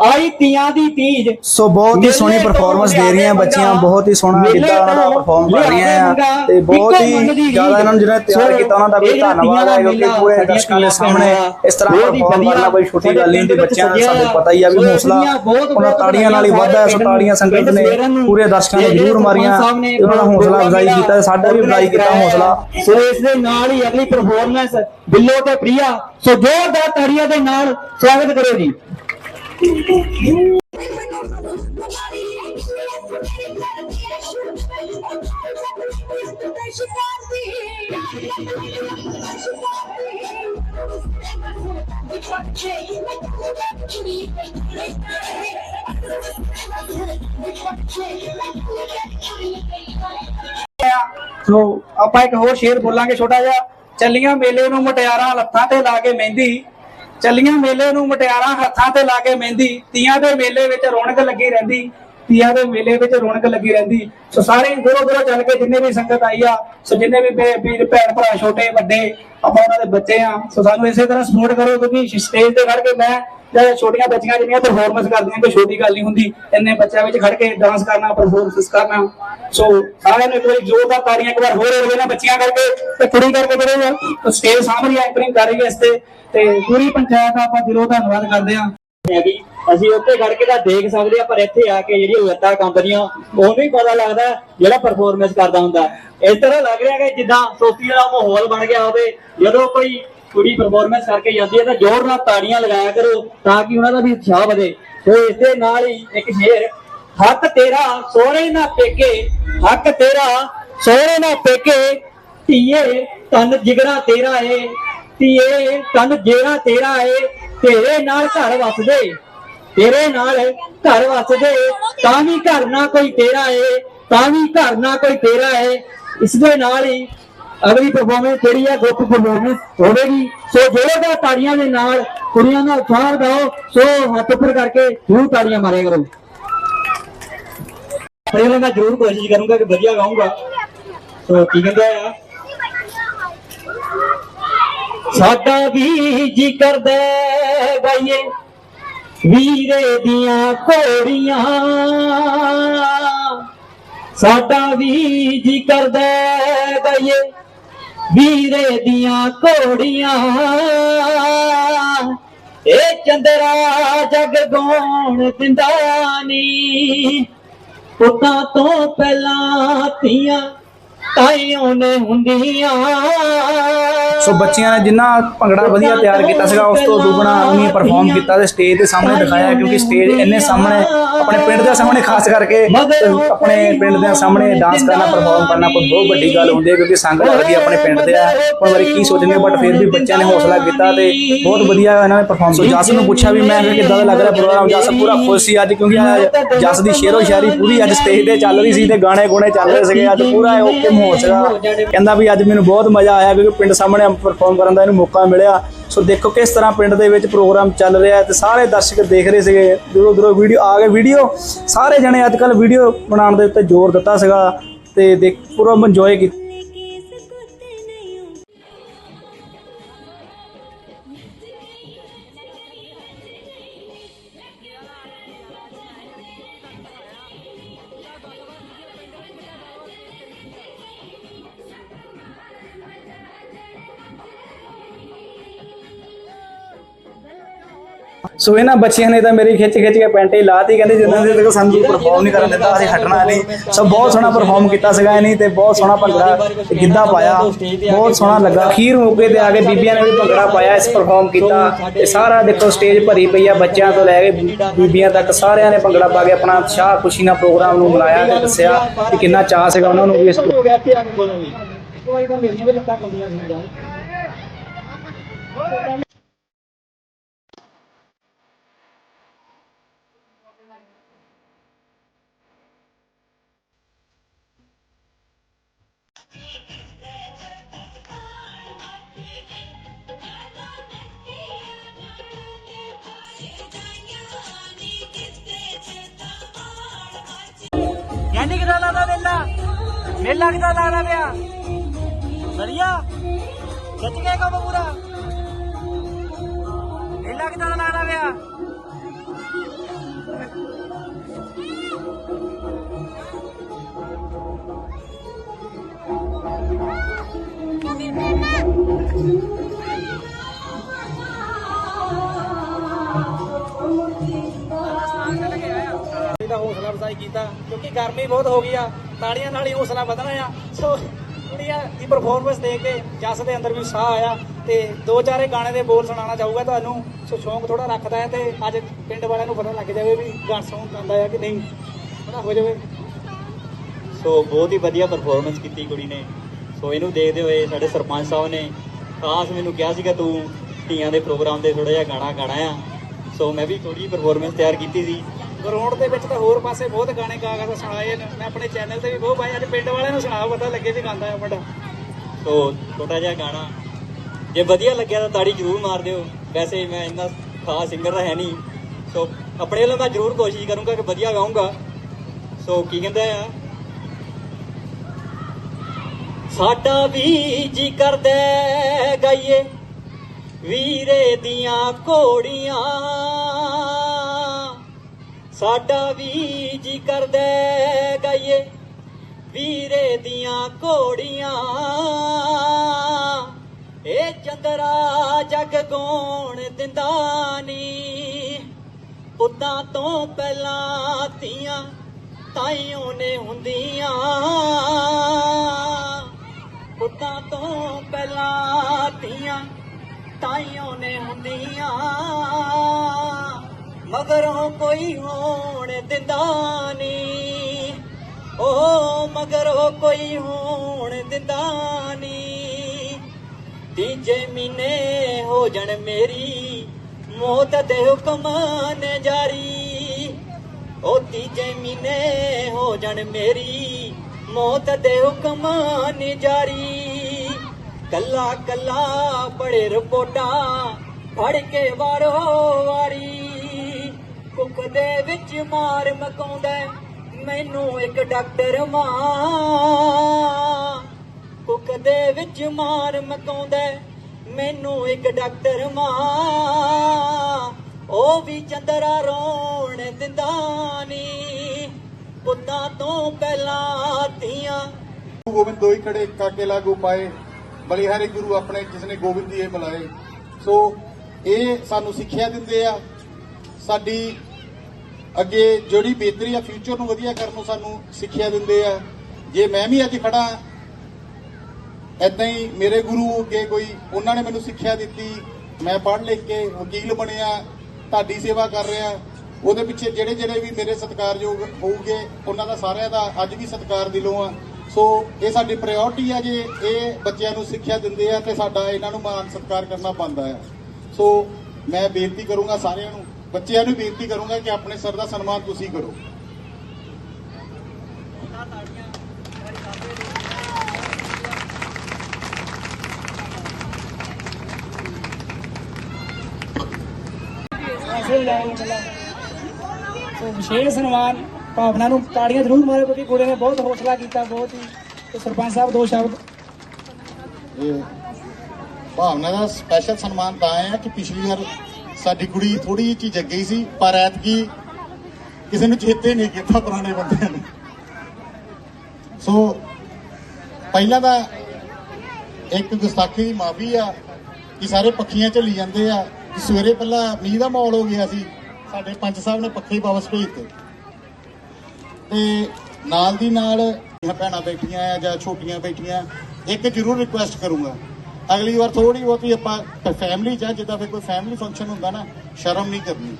[SPEAKER 2] ਆਈ ਤੀਆਂ ਦੀ ਤੀਜ।
[SPEAKER 1] ਸੋ ਬਹੁਤ ਹੀ ਸੋਹਣੀ ਪਰਫਾਰਮੈਂਸ ਦੇ ਰਹੀਆਂ ਬੱਚੀਆਂ ਬਹੁਤ ਹੀ ਸੋਹਣਾ ਗਿੱਧਾ ਉਹਨਾਂ ਦਾ ਪਰਫਾਰਮ ਕਰ ਰਹੀਆਂ ਆ। ਤੇ ਬਹੁਤ ਹੀ ਜ਼ਿਆਦਾ ਇਹਨਾਂ ਨੂੰ ਜਿਹੜਾ ਤਿਆਰ ਕੀਤਾ ਉਹਨਾਂ ਦਾ ਵੀ ਧੰਨਵਾਦ ਹੈ ਕਿਉਂਕਿ ਪੂਰੇ ਦਰਸ਼ਕਾਂ ਦੇ ਸਾਹਮਣੇ ਇਸ ਤਰ੍ਹਾਂ ਪਰਫਾਰਮ ਕਰਨਾ ਕੋਈ ਛੋਟੀ ਗੱਲ ਨਹੀਂ ਹੁੰਦੀ ਬੱਚਿਆਂ ਦਾ ਸਾਨੂੰ ਪਤਾ ਹੀ ਆ ਵੀ ਹੌਸਲਾ ਉਹਨਾਂ ਤਾੜੀਆਂ ਨਾਲ ਹੀ ਵੱਧਦਾ ਹੈ ਸੋ ਤਾੜੀਆਂ ਸੰਗਤ ਨੇ ਪੂਰੇ ਦਰਸ਼ਕਾਂ ਨੇ ਜ਼ਰੂਰ ਮਾਰੀਆਂ ਤੇ ਉਹਨਾਂ ਦਾ ਹੌਸਲਾ ਅਫਜ਼ਾਈ ਕੀਤਾ ਤੇ ਸਾਡਾ ਵੀ ਅਫਜ਼ਾਈ ਕੀਤਾ ਹੌਸਲਾ।
[SPEAKER 2] ਸੋ ਇਸ ਦੇ ਨਾਲ ਹੀ ਅਗਲੀ ਪਰਫਾਰਮੈਂਸ ਬਿੱਲੋ ਤੇ ਪ੍ਰਿਆ। ਸੋ ਜ਼ੋਰਦਾਰ ਤਾੜੀਆਂ ਦੇ ਨਾਲ ਸਵਾਗਤ ਕਰੋ ਜੀ
[SPEAKER 5] ਸੋ ਆਪਾਂ ਇੱਕ ਹੋਰ ਸ਼ੇਰ ਬੋਲਾਂਗੇ ਛੋਟਾ ਜਿਹਾ। ਚੱਲੀਆਂ ਮੇਲੇ ਨੂੰ ਮਟਿਆਰਾਂ ਲੱਥਾਂ ਤੇ ਲਾ ਕੇ ਮਹਿੰਦੀ। ਚੱਲੀਆਂ ਮੇਲੇ ਨੂੰ ਮਟਿਆਰਾਂ ਹੱਥਾਂ ਤੇ ਲਾ ਕੇ ਮਹਿੰਦੀ, ਤੀਆਂ ਦੇ ਮੇਲੇ ਵਿੱਚ ਰੌਣਕ ਲੱਗੀ ਰਹਿੰਦੀ, ਤੀਆਂ ਦੇ ਮੇਲੇ ਵਿੱਚ ਰੌਣਕ ਲੱਗੀ ਰਹਿੰਦੀ। ਸੋ ਸਾਰੇ ਦੂਰੋਂ ਦੂਰੋਂ ਚੱਲ ਕੇ ਜਿੰਨੇ ਵੀ ਸੰਗਤ ਆਈ ਆ, ਸੋ ਜਿੰਨੇ ਵੀ ਵੀਰ, ਭੈਣ ਭਰਾ, ਛੋਟੇ, ਵੱਡੇ, ਆਪਾਂ ਉਹਨਾਂ ਦੇ ਬੱਚੇ ਆ, ਸੋ ਸਾਨੂੰ ਇਸੇ ਤਰ੍ਹਾਂ ਸਪੋਰਟ ਕਰੋ ਕਿਉਂਕਿ ਸਟੇਜ ਤੇ ਖੜ ਕੇ ਮੈਂ ਜਾਂ ਛੋਟੀਆਂ ਬੱਚੀਆਂ ਜਿਹੜੀਆਂ ਪਰਫਾਰਮੈਂਸ ਕਰਦੀਆਂ, ਕੋਈ ਛੋਟੀ ਗੱਲ ਨਹੀਂ ਹੁੰਦੀ। ਇੰਨੇ ਬੱਚਿਆਂ ਵਿੱਚ ਖੜ ਕੇ ਡਾਂਸ ਕਰਨਾ ਪਰਫਾਰਮੈਂਸ ਕਰਨਾ। ਸੋ ਸਾਰਿਆਂ ਨੂੰ ਇੱਕ ਵਾਰੀ ਜ਼ੋਰਦਾਰ ਤਾੜੀਆਂ ਇੱਕ ਵਾਰ ਹੋਰ ਹੋ ਗਏ ਨਾ ਬੱਚੀਆਂ ਕਰਕੇ ਤੇ ਕੁੜੀ ਕਰਕੇ ਜਿਹੜੇ ਸਟੇਜ ਸਾਹਮਣੇ ਐਂਕਰਿੰਗ ਕਰ ਰਹੀ ਹੈ ਇਸ ਤੇ। ਤੇ ਪੂਰੀ ਪੰਚਾਇਤ ਦਾ ਆਪਾਂ ਦਿਲੋਂ ਧੰਨਵਾਦ ਕਰਦੇ ਹਾਂ।
[SPEAKER 2] ਹੈਗੀ ਅਸੀਂ ਉੱਥੇ ਖੜ ਕੇ ਤਾਂ ਦੇਖ ਸਕਦੇ ਆ ਪਰ ਇੱਥੇ ਆ ਕੇ ਜਿਹੜੀ ਲੱਤਾਂ ਕੰਬਦੀਆਂ ਉਹਨੂੰ ਹੀ ਪਤਾ ਲੱਗਦਾ ਜਿਹੜਾ ਪਰਫਾਰਮੈਂਸ ਕਰਦਾ ਹੁੰਦਾ। ਇਸ ਤਰ੍ਹਾਂ ਲੱਗ ਰਿਹਾ ਕਿ ਜਿੱਦਾਂ ਸੋਫੀ ਦਾ ਮਾਹੌਲ ਬਣ ਗਿਆ ਹੋਵੇ, ਜਦੋਂ ਕੋਈ ਕੁੜੀ ਪਰਫਾਰਮੈਂਸ ਕਰਕੇ ਜਾਂਦੀ ਹੈ ਤਾਂ ਜ਼ੋਰ ਨਾਲ ਤਾੜੀਆਂ ਲਗਾਇਆ ਕਰੋ ਤਾਂ ਕਿ ਉਹਨਾਂ ਦਾ ਵੀ ਉਤਸ਼ਾਹ ਵਧੇ। ਸੋ ਇਸ ਦੇ ਨਾਲ ਹੀ ਇੱਕ ਸ਼ੇਰ, ਹੱਕ ਤੇਰਾ ਸੋਹਰੇ ਨਾ ਪੇਕੇ, ਹੱਕ ਤੇਰਾ ਸੋਹਣੇ ਨਾ ਪੇਕੇ, ਧੀਏ ਤਨ ਜਿਗਰਾ ਤੇਰਾ ਏ। ਧੀਏ ਤਨ ਜਿਹੜਾ ਤੇਰਾ ਏ, ਤੇਰੇ ਨਾਲ ਘਰ ਵਸਦੇ। ਤੇਰੇ ਨਾਲ ਘਰ ਵਸਦੇ, ਤਾਂ ਵੀ ਘਰ ਨਾ ਕੋਈ ਤੇਰਾ ਏ, ਤਾਂ ਵੀ ਘਰ ਨਾ ਕੋਈ ਤੇਰਾ ਏ। ਇਸ ਦੇ ਨਾਲ ਹੀ ਅਗਲੀ ਪਰਫਾਰਮੈਂਸ ਜਿਹੜੀ ਹੈ ਗਰੁੱਪ ਪਰਫਾਰਮੈਂਸ ਹੋਵੇਗੀ। ਸੋ ਜਿਹੜੇ ਜੋਰਦਾਰ ਤਾੜੀਆਂ ਦੇ ਨਾਲ ਕੁੜੀਆਂ ਦਾ ਉਤਸ਼ਾਹ ਵਧਾਓ ਸੋ ਹੱਥ ਉੱਪਰ ਕਰਕੇ ਜ਼ਰੂਰ ਤਾੜੀਆਂ ਮਾਰਿਆ ਕਰੋ। ਪਹਿਲਾਂ ਮੈਂ ਜ਼ਰੂਰ ਕੋਸ਼ਿਸ਼ ਕਰੂੰਗਾ ਕਿ ਵਧੀਆ ਗਾਊਂਗਾ। ਸੋ ਕੀ ਕਹਿੰਦਾ ਆ? ਸਾਡਾ ਵੀ ਜੀ ਕਰਦਾ ਬਾਈਏ। ਵੀਰੇ ਦੀਆਂ ਘੋੜੀਆਂ। ਸਾਡਾ ਵੀ ਜੀ ਕਰਦਾ ਬਾਈਏ। ਵੀਰੇ ਦੀਆਂ ਘੋੜੀਆਂ। ਇਹ ਚੰਦਰਾ ਜਗ ਗਾਉਣ ਦਿੰਦਾ ਨੀ। ਪੁੱਤਾਂ ਤੋਂ ਪਹਿਲਾਂ ਧੀਆਂ ਤਾਈਆਂ ਨੇ ਹੁੰਦੀਆਂ।
[SPEAKER 1] ਸੋ ਬੱਚਿਆਂ ਨੇ ਜਿੰਨਾ ਭੰਗੜਾ ਵਧੀਆ ਤਿਆਰ ਕੀਤਾ ਸੀਗਾ ਉਸ ਤੋਂ ਦੁੱਗਣਾ ਉਹਨੇ ਪਰਫਾਰਮ ਕੀਤਾ ਤੇ ਸਟੇਜ ਦੇ ਸਾਹਮਣੇ ਦਿਖਾਇਆ ਕਿਉਂਕਿ ਸਟੇਜ ਇੰਨੇ ਸਾਹਮਣੇ ਆਪਣੇ ਪਿੰਡ ਦੇ ਸਾਹਮਣੇ ਖਾਸ ਕਰਕੇ ਆਪਣੇ ਪਿੰਡ ਦੇ ਸਾਹਮਣੇ ਡਾਂਸ ਕਰਨਾ ਪਰਫਾਰਮ ਕਰਨਾ ਕੋਈ ਬਹੁਤ ਵੱਡੀ ਗੱਲ ਹੁੰਦੀ ਹੈ ਕਿਉਂਕਿ ਸੰਗਤ ਵਰਗੀ ਆਪਣੇ ਪਿੰਡ ਦੇ ਆ। ਕੋਈ ਵਾਰੀ ਕੀ ਸੋਚਦੇ ਬਟ ਫਿਰ ਵੀ ਬੱਚਿਆਂ ਨੇ ਹੌਸਲਾ ਕੀਤਾ ਤੇ ਬਹੁਤ ਵਧੀਆ ਇਹਨਾਂ ਨੇ ਪਰਫਾਰਮ ਸੋ ਜਸ ਨੂੰ ਪੁੱਛਿਆ ਵੀ ਮੈਂ ਕਿੱਦਾਂ ਦਾ ਲੱਗ ਰਿਹਾ ਪ੍ਰੋਗਰਾਮ ਜਸ ਪੂਰਾ ਖੁਸ਼ ਸੀ ਅੱਜ ਕਿਉਂਕਿ ਜਸ ਦੀ ਸ਼ੇਰੋ ਸ਼ਾਇਰੀ ਪੂਰੀ ਅੱਜ ਸਟੇਜ ਤੇ ਚੱਲ ਰਹੀ ਸੀ ਤੇ ਗਾਣੇ ਗੋਣੇ ਚੱਲ ਰਹੇ ਸੀਗੇ ਅੱਜ ਪੂਰਾ ਓਕੇ ਮਾਹੌਲ ਸੀਗਾ। ਕਹਿੰਦਾ ਵੀ ਅੱਜ ਮੈਨੂੰ ਬਹੁਤ ਮਜ਼ਾ ਆਇਆ ਕਿਉਂਕਿ ਪਿੰਡ ਸਾਹਮਣੇ ਪਰਫਾਰਮ ਕਰਨ ਦਾ ਇਹਨੂੰ ਮੌਕਾ ਮਿਲਿਆ। ਸੋ ਦੇਖੋ ਕਿਸ ਤਰ੍ਹਾਂ ਪਿੰਡ ਦੇ ਵਿੱਚ ਪ੍ਰੋਗਰਾਮ ਚੱਲ ਰਿਹਾ ਹੈ ਤੇ ਸਾਰੇ ਦਰਸ਼ਕ ਦੇਖ ਰਹੇ ਸੀਗੇ। ਦੂਰੋਂ ਦੂਰੋਂ ਵੀਡੀਓ ਆ ਗਏ। ਵੀਡੀਓ ਸਾਰੇ ਜਣੇ ਅੱਜ ਕੱਲ ਵੀਡੀਓ ਬਣਾਉਣ ਦੇ ਉੱਤੇ ਜ਼ੋਰ ਦਿੱਤਾ ਸੀਗਾ ਤੇ ਦੇਖ ਪੂਰਾ ਇੰਜੋਏ ਕੀਤਾ। ਸੋ ਇਹਨਾਂ ਬੱਚਿਆਂ ਨੇ ਤਾਂ ਮੇਰੀ ਖਿੱਚ ਖਿੱਚ ਕੇ ਪੈਂਟੇ ਲਾਤੀ ਕਹਿੰਦੇ ਜਿੱਦਾਂ ਦੇ ਦੇਖੋ ਸਾਨੂੰ ਪਰਫਾਰਮ ਨਹੀਂ ਕਰਨ ਦਿੰਦਾ ਅਸੀਂ ਹਟਣਾ ਨਹੀਂ। ਸੋ ਬਹੁਤ ਸੋਹਣਾ ਪਰਫਾਰਮ ਕੀਤਾ ਸੀਗਾ ਇਹਨੇ ਤੇ ਬਹੁਤ ਸੋਹਣਾ ਭੰਗੜਾ ਤੇ ਗਿੱਧਾ ਪਾਇਆ। ਬਹੁਤ ਸੋਹਣਾ ਲੱਗਾ। ਅਖੀਰ ਮੌਕੇ ਤੇ ਆ ਕੇ ਬੀਬੀਆਂ ਨੇ ਵੀ ਭੰਗੜਾ ਪਾਇਆ ਇਸ ਪਰਫਾਰਮ ਕੀਤਾ। ਤੇ ਸਾਰਾ ਦੇਖੋ ਸਟੇਜ ਭਰੀ ਪਈ ਆ ਬੱਚਿਆਂ ਤੋਂ ਲੈ ਕੇ ਬੀਬੀਆਂ ਤੱਕ ਸਾਰਿਆਂ ਨੇ ਭੰਗੜਾ ਪਾ ਕੇ ਆਪਣਾ ਉਤਸ਼ਾਹ ਖੁਸ਼ੀ ਨਾਲ ਪ੍ਰੋਗਰਾਮ ਨੂੰ ਮਨਾਇਆ ਤੇ ਦੱਸਿਆ ਕਿ ਕਿੰਨਾ ਚਾਅ ਸੀਗਾ ਉਹਨਾਂ ਨੂੰ ਵੀ ਇਸ
[SPEAKER 2] ਹੋ ਗਿਆ ਇੱਥੇ ਆ ਕੇ ਬੋਲੋ ਵੀ ਕੋਈ ਤਾਂ ਮੇਰੀਆਂ ਵੀ ਲੱਤਾਂ ਕੰਦੀਆਂ ਸੀ
[SPEAKER 1] ਇਹਦਾ ਹੌਸਲਾ ਕੀਤਾ, ਕਿਉਂਕਿ ਗਰਮੀ ਬਹੁਤ ਹੋ ਗਈ ਆ, ਤਾੜੀਆਂ ਨਾਲ ਹੀ ਹੌਸਲਾ ਵਧਣਾ ਆ। ਸੋ ਕੁੜੀਆਂ ਦੀ ਪਰਫਾਰਮੈਂਸ ਦੇਖ ਕੇ ਜੱਸ ਦੇ ਅੰਦਰ ਵੀ ਸਾਹ ਆਇਆ ਤੇ ਦੋ ਚਾਰੇ ਗਾਣੇ ਦੇ ਬੋਲ ਸੁਣਾਉਣਾ ਚਾਹੂਗਾ ਤੁਹਾਨੂੰ। ਸੋ ਸ਼ੌਂਕ ਥੋੜਾ ਰੱਖਦਾ ਹੈ ਤੇ ਅੱਜ ਪਿੰਡ ਵਾਲਿਆਂ ਨੂੰ ਪਤਾ ਲੱਗ ਜਾਵੇ ਵੀ ਗਾਣ ਸੌਂਗ ਆਉਂਦਾ ਆ ਕਿ ਨਹੀਂ। ਪਤਾ ਹੋ ਜਾਵੇ।
[SPEAKER 2] ਸੋ ਬਹੁਤ ਹੀ ਵਧੀਆ ਪਰਫਾਰਮੈਂਸ ਕੀਤੀ ਕੁੜੀ ਨੇ। ਸੋ ਇਹਨੂੰ ਦੇਖਦੇ ਹੋਏ ਸਾਡੇ ਸਰਪੰਚ ਸਾਹਿਬ ਨੇ ਖਾਸ ਮੈਨੂੰ ਕਿਹਾ ਸੀਗਾ, ਤੂੰ ਧੀਆਂ ਦੇ ਪ੍ਰੋਗਰਾਮ ਦੇ ਥੋੜਾ ਜਿਹਾ ਗਾਣਾ ਗਾਣਾ ਆ। ਸੋ ਮੈਂ ਵੀ ਥੋੜੀ ਪਰਫਾਰਮੈਂਸ ਤਿਆਰ ਕੀਤੀ ਸੀ।
[SPEAKER 1] ਗਰਾਊਂਡ ਦੇ ਵਿੱਚ ਤਾਂ ਹੋਰ ਪਾਸੇ ਬਹੁਤ ਗਾਣੇ ਗਾ ਗਾ ਸੁਣਾਏ ਨੇ। ਮੈਂ ਆਪਣੇ ਚੈਨਲ ਤੇ ਵੀ ਬਹੁਤ ਪਾਏ ਅੱਜ ਪਿੰਡ ਵਾਲਿਆਂ ਨੂੰ ਸੁਣਾਓ, ਪਤਾ ਲੱਗੇ ਵੀ ਗਾਉਂਦਾ ਆ ਮੁੰਡਾ।
[SPEAKER 2] ਸੋ ਛੋਟਾ ਜਿਹਾ ਗਾਣਾ। ਜੇ ਵਧੀਆ ਲੱਗਿਆ ਤਾਂ ਤਾੜੀ ਜ਼ਰੂਰ ਮਾਰ ਦਿਓ। ਵੈਸੇ ਮੈਂ ਇੰਨਾ ਖਾਸ ਸਿੰਗਰ ਤਾਂ ਹੈ ਨਹੀਂ। ਸੋ ਆਪਣੇ ਵੱਲੋਂ ਮੈਂ ਜ਼ਰੂਰ ਕੋਸ਼ਿਸ਼ ਕਰੂੰਗਾ ਕਿ ਵਧੀਆ ਗਾਊਂਗਾ। ਸੋ ਕੀ ਕਹਿੰਦਾ ਆ? ਸਾਡਾ ਵੀ ਜੀ ਕਰਦਾ ਗਾਈਏ। ਵੀਰੇ ਦੀਆਂ ਘੋੜੀਆਂ ਸਾਡਾ ਵੀ ਜੀ ਕਰਦਾ ਗਾਈਏ, ਵੀਰੇ ਦੀਆਂ ਘੋੜੀਆਂ। ਇਹ ਚੰਦਰਾ ਜਗ ਗੋਣ ਦਿੰਦਾ ਨੀ ਪੁੱਤਾਂ ਤੋਂ ਪਹਿਲਾਂ ਧੀਆਂ ਤਾਈਓ ਨੇ ਹੁੰਦੀਆਂ। ਪੁੱਤਾਂ ਤੋਂ ਪਹਿਲਾਂ ਧੀਆਂ ਤਾਈਓ ਨੇ ਹੁੰਦੀਆਂ। ਮਗਰੋਂ ਕੋਈ ਹੋਣ ਦਿੰਦਾ ਨੀ ਓ ਮਗਰੋਂ ਕੋਈ ਹੋਣ ਦਿੰਦਾ ਨੀ ਤੀਜੇ ਮਹੀਨੇ ਹੋ ਜਣ ਮੇਰੀ, ਮੌਤ ਦੇ ਹੁਕਮ ਨੇ ਜਾਰੀ। ਉਹ ਤੀਜੇ ਮਹੀਨੇ ਹੋ ਜਣ ਮੇਰੀ, ਮੌਤ ਦੇ ਹੁਕਮ ਨੇ ਜਾਰੀ। ਕੱਲਾ ਕੱਲਾ ਬੜੇ ਰਿਪੋਰਟਾਂ ਫੜ ਕੇ ਵਾਰੋ ਵਾਰੀ। ਕੁੱਕ ਦੇ ਵਿੱਚ ਮਾਰ ਮਕਾਉਂਦਾ ਮੈਨੂੰ ਇੱਕ ਡਾਕਟਰ ਮਾਂ ਕੁੱਕ ਦੇ ਵਿੱਚ ਮਾਰ ਮਕਾਉਂਦਾ ਮੈਨੂੰ ਇੱਕ ਡਾਕਟਰ ਮਾਂ ਉਹ ਵੀ ਚੰਦਰਾ ਰੋਣ ਦਿੰਦਾ ਨੀ ਪੁੱਤਾਂ ਤੋਂ ਪਹਿਲਾਂ ਧੀਆਂ।
[SPEAKER 6] ਗੁਰੂ ਗੋਬਿੰਦ ਦੋਈ ਖੜੇ ਕਾਕੇ ਲਾਗੂ ਪਾਏ। ਬਲਿਹਾਰੀ ਗੁਰੂ ਆਪਣੇ ਜਿਸ ਨੇ ਗੋਬਿੰਦ ਜੀ ਇਹ ਮਿਲਾਏ ਸੋ ਇਹ ਸਾਨੂੰ ਸਿੱਖਿਆ ਦਿੰਦੇ ਆ। ਸਾਡੀ ਅੱਗੇ ਜਿਹੜੀ ਬਿਹਤਰੀ ਆ ਫਿਊਚਰ ਨੂੰ ਵਧੀਆ ਕਰਨ ਨੂੰ ਸਾਨੂੰ ਸਿੱਖਿਆ ਦਿੰਦੇ ਆ। ਜੇ ਮੈਂ ਵੀ ਅੱਜ ਖੜਾ ਐਦਾਂ ਹੀ ਮੇਰੇ ਗੁਰੂ ਅੱਗੇ ਕੋਈ, ਉਹਨਾਂ ਨੇ ਮੈਨੂੰ ਸਿੱਖਿਆ ਦਿੱਤੀ, ਮੈਂ ਪੜ੍ਹ ਲਿਖ ਕੇ ਵਕੀਲ ਬਣਿਆ, ਤੁਹਾਡੀ ਸੇਵਾ ਕਰ ਰਿਹਾ, ਉਹਦੇ ਪਿੱਛੇ ਜਿਹੜੇ ਜਿਹੜੇ ਵੀ ਮੇਰੇ ਸਤਿਕਾਰਯੋਗ ਹੋਊਗੇ, ਉਹਨਾਂ ਦਾ ਸਾਰਿਆਂ ਦਾ ਅੱਜ ਵੀ ਸਤਿਕਾਰ ਦਿਲੋਂ ਆ। ਸੋ ਇਹ ਸਾਡੀ ਪ੍ਰਾਇੋਰਟੀ ਆ ਜੇ ਇਹ ਬੱਚਿਆਂ ਨੂੰ ਸਿੱਖਿਆ ਦਿੰਦੇ ਆ, ਤੇ ਸਾਡਾ ਇਹਨਾਂ ਨੂੰ ਮਾਨ ਸਤਿਕਾਰ ਕਰਨਾ ਬਣਦਾ ਆ। ਸੋ ਮੈਂ ਬੇਨਤੀ ਕਰੂੰਗਾ ਸਾਰਿਆਂ ਨੂੰ ਬੱਚਿਆਂ ਨੂੰ ਬੇਨਤੀ ਕਰੂੰਗਾ ਕਿ ਆਪਣੇ ਸਰ ਦਾ ਸਨਮਾਨ ਤੁਸੀਂ ਕਰੋ।
[SPEAKER 1] ਸੋ ਵਿਸ਼ੇਸ਼ ਸਨਮਾਨ ਭਾਵਨਾ ਨੂੰ ਤਾੜੀਆਂ ਜ਼ਰੂਰ ਮਾਰੋ ਕਿਉਂਕਿ ਕੁੜੀ ਨੇ ਬਹੁਤ ਹੌਸਲਾ ਕੀਤਾ ਬਹੁਤ ਹੀ ਤੇ ਸਰਪੰਚ ਸਾਹਿਬ ਦੋ ਸ਼ਬਦ।
[SPEAKER 6] ਇਹ ਭਾਵਨਾ ਦਾ ਸਪੈਸ਼ਲ ਸਨਮਾਨ ਤਾਂ ਆਇਆ ਕਿ ਪਿਛਲੀ ਵਾਰ ਸਾਡੀ ਕੁੜੀ ਥੋੜੀ ਜਿਹੀ ਚੀਜ਼ ਗਈ ਸੀ, ਪਰ ਐਤਕੀ ਕਿਸੇ ਨੂੰ ਚੇਤੇ ਨਹੀਂ ਕੀਤਾ ਪੁਰਾਣੇ ਬੰਦਿਆਂ ਨੇ। ਸੋ ਪਹਿਲਾਂ ਤਾਂ ਇੱਕ ਗੁਸਤਾਖੀ ਦੀ ਮਾਫੀ ਆ ਕਿ ਸਾਰੇ ਪੱਖੀਆਂ ਝੱਲੀ ਜਾਂਦੇ ਆ। ਸਵੇਰੇ ਪਹਿਲਾਂ ਮੀਂਹ ਦਾ ਮਾਹੌਲ ਹੋ ਗਿਆ ਸੀ, ਸਾਡੇ ਪੰਚ ਸਾਹਿਬ ਨੇ ਪੱਖੇ ਹੀ ਵਾਪਸ ਭੇਜਤੇ ਤੇ ਨਾਲ ਦੀ ਨਾਲ ਭੈਣਾਂ ਬੈਠੀਆਂ ਆ ਜਾਂ ਛੋਟੀਆਂ ਬੈਠੀਆਂ, ਇੱਕ ਜ਼ਰੂਰ ਰਿਕੁਐਸਟ ਕਰੂੰਗਾ ਅਗਲੀ ਵਾਰ ਥੋੜੀ ਬਹੁਤੀ ਆਪਾਂ ਫੈਮਿਲੀ ਚ ਆ, ਜਿੱਦਾਂ ਫਿਰ ਕੋਈ ਫੈਮਿਲੀ ਫੰਕਸ਼ਨ ਹੁੰਦਾ ਨਾ ਸ਼ਰਮ ਨਹੀਂ ਕਰਨੀ।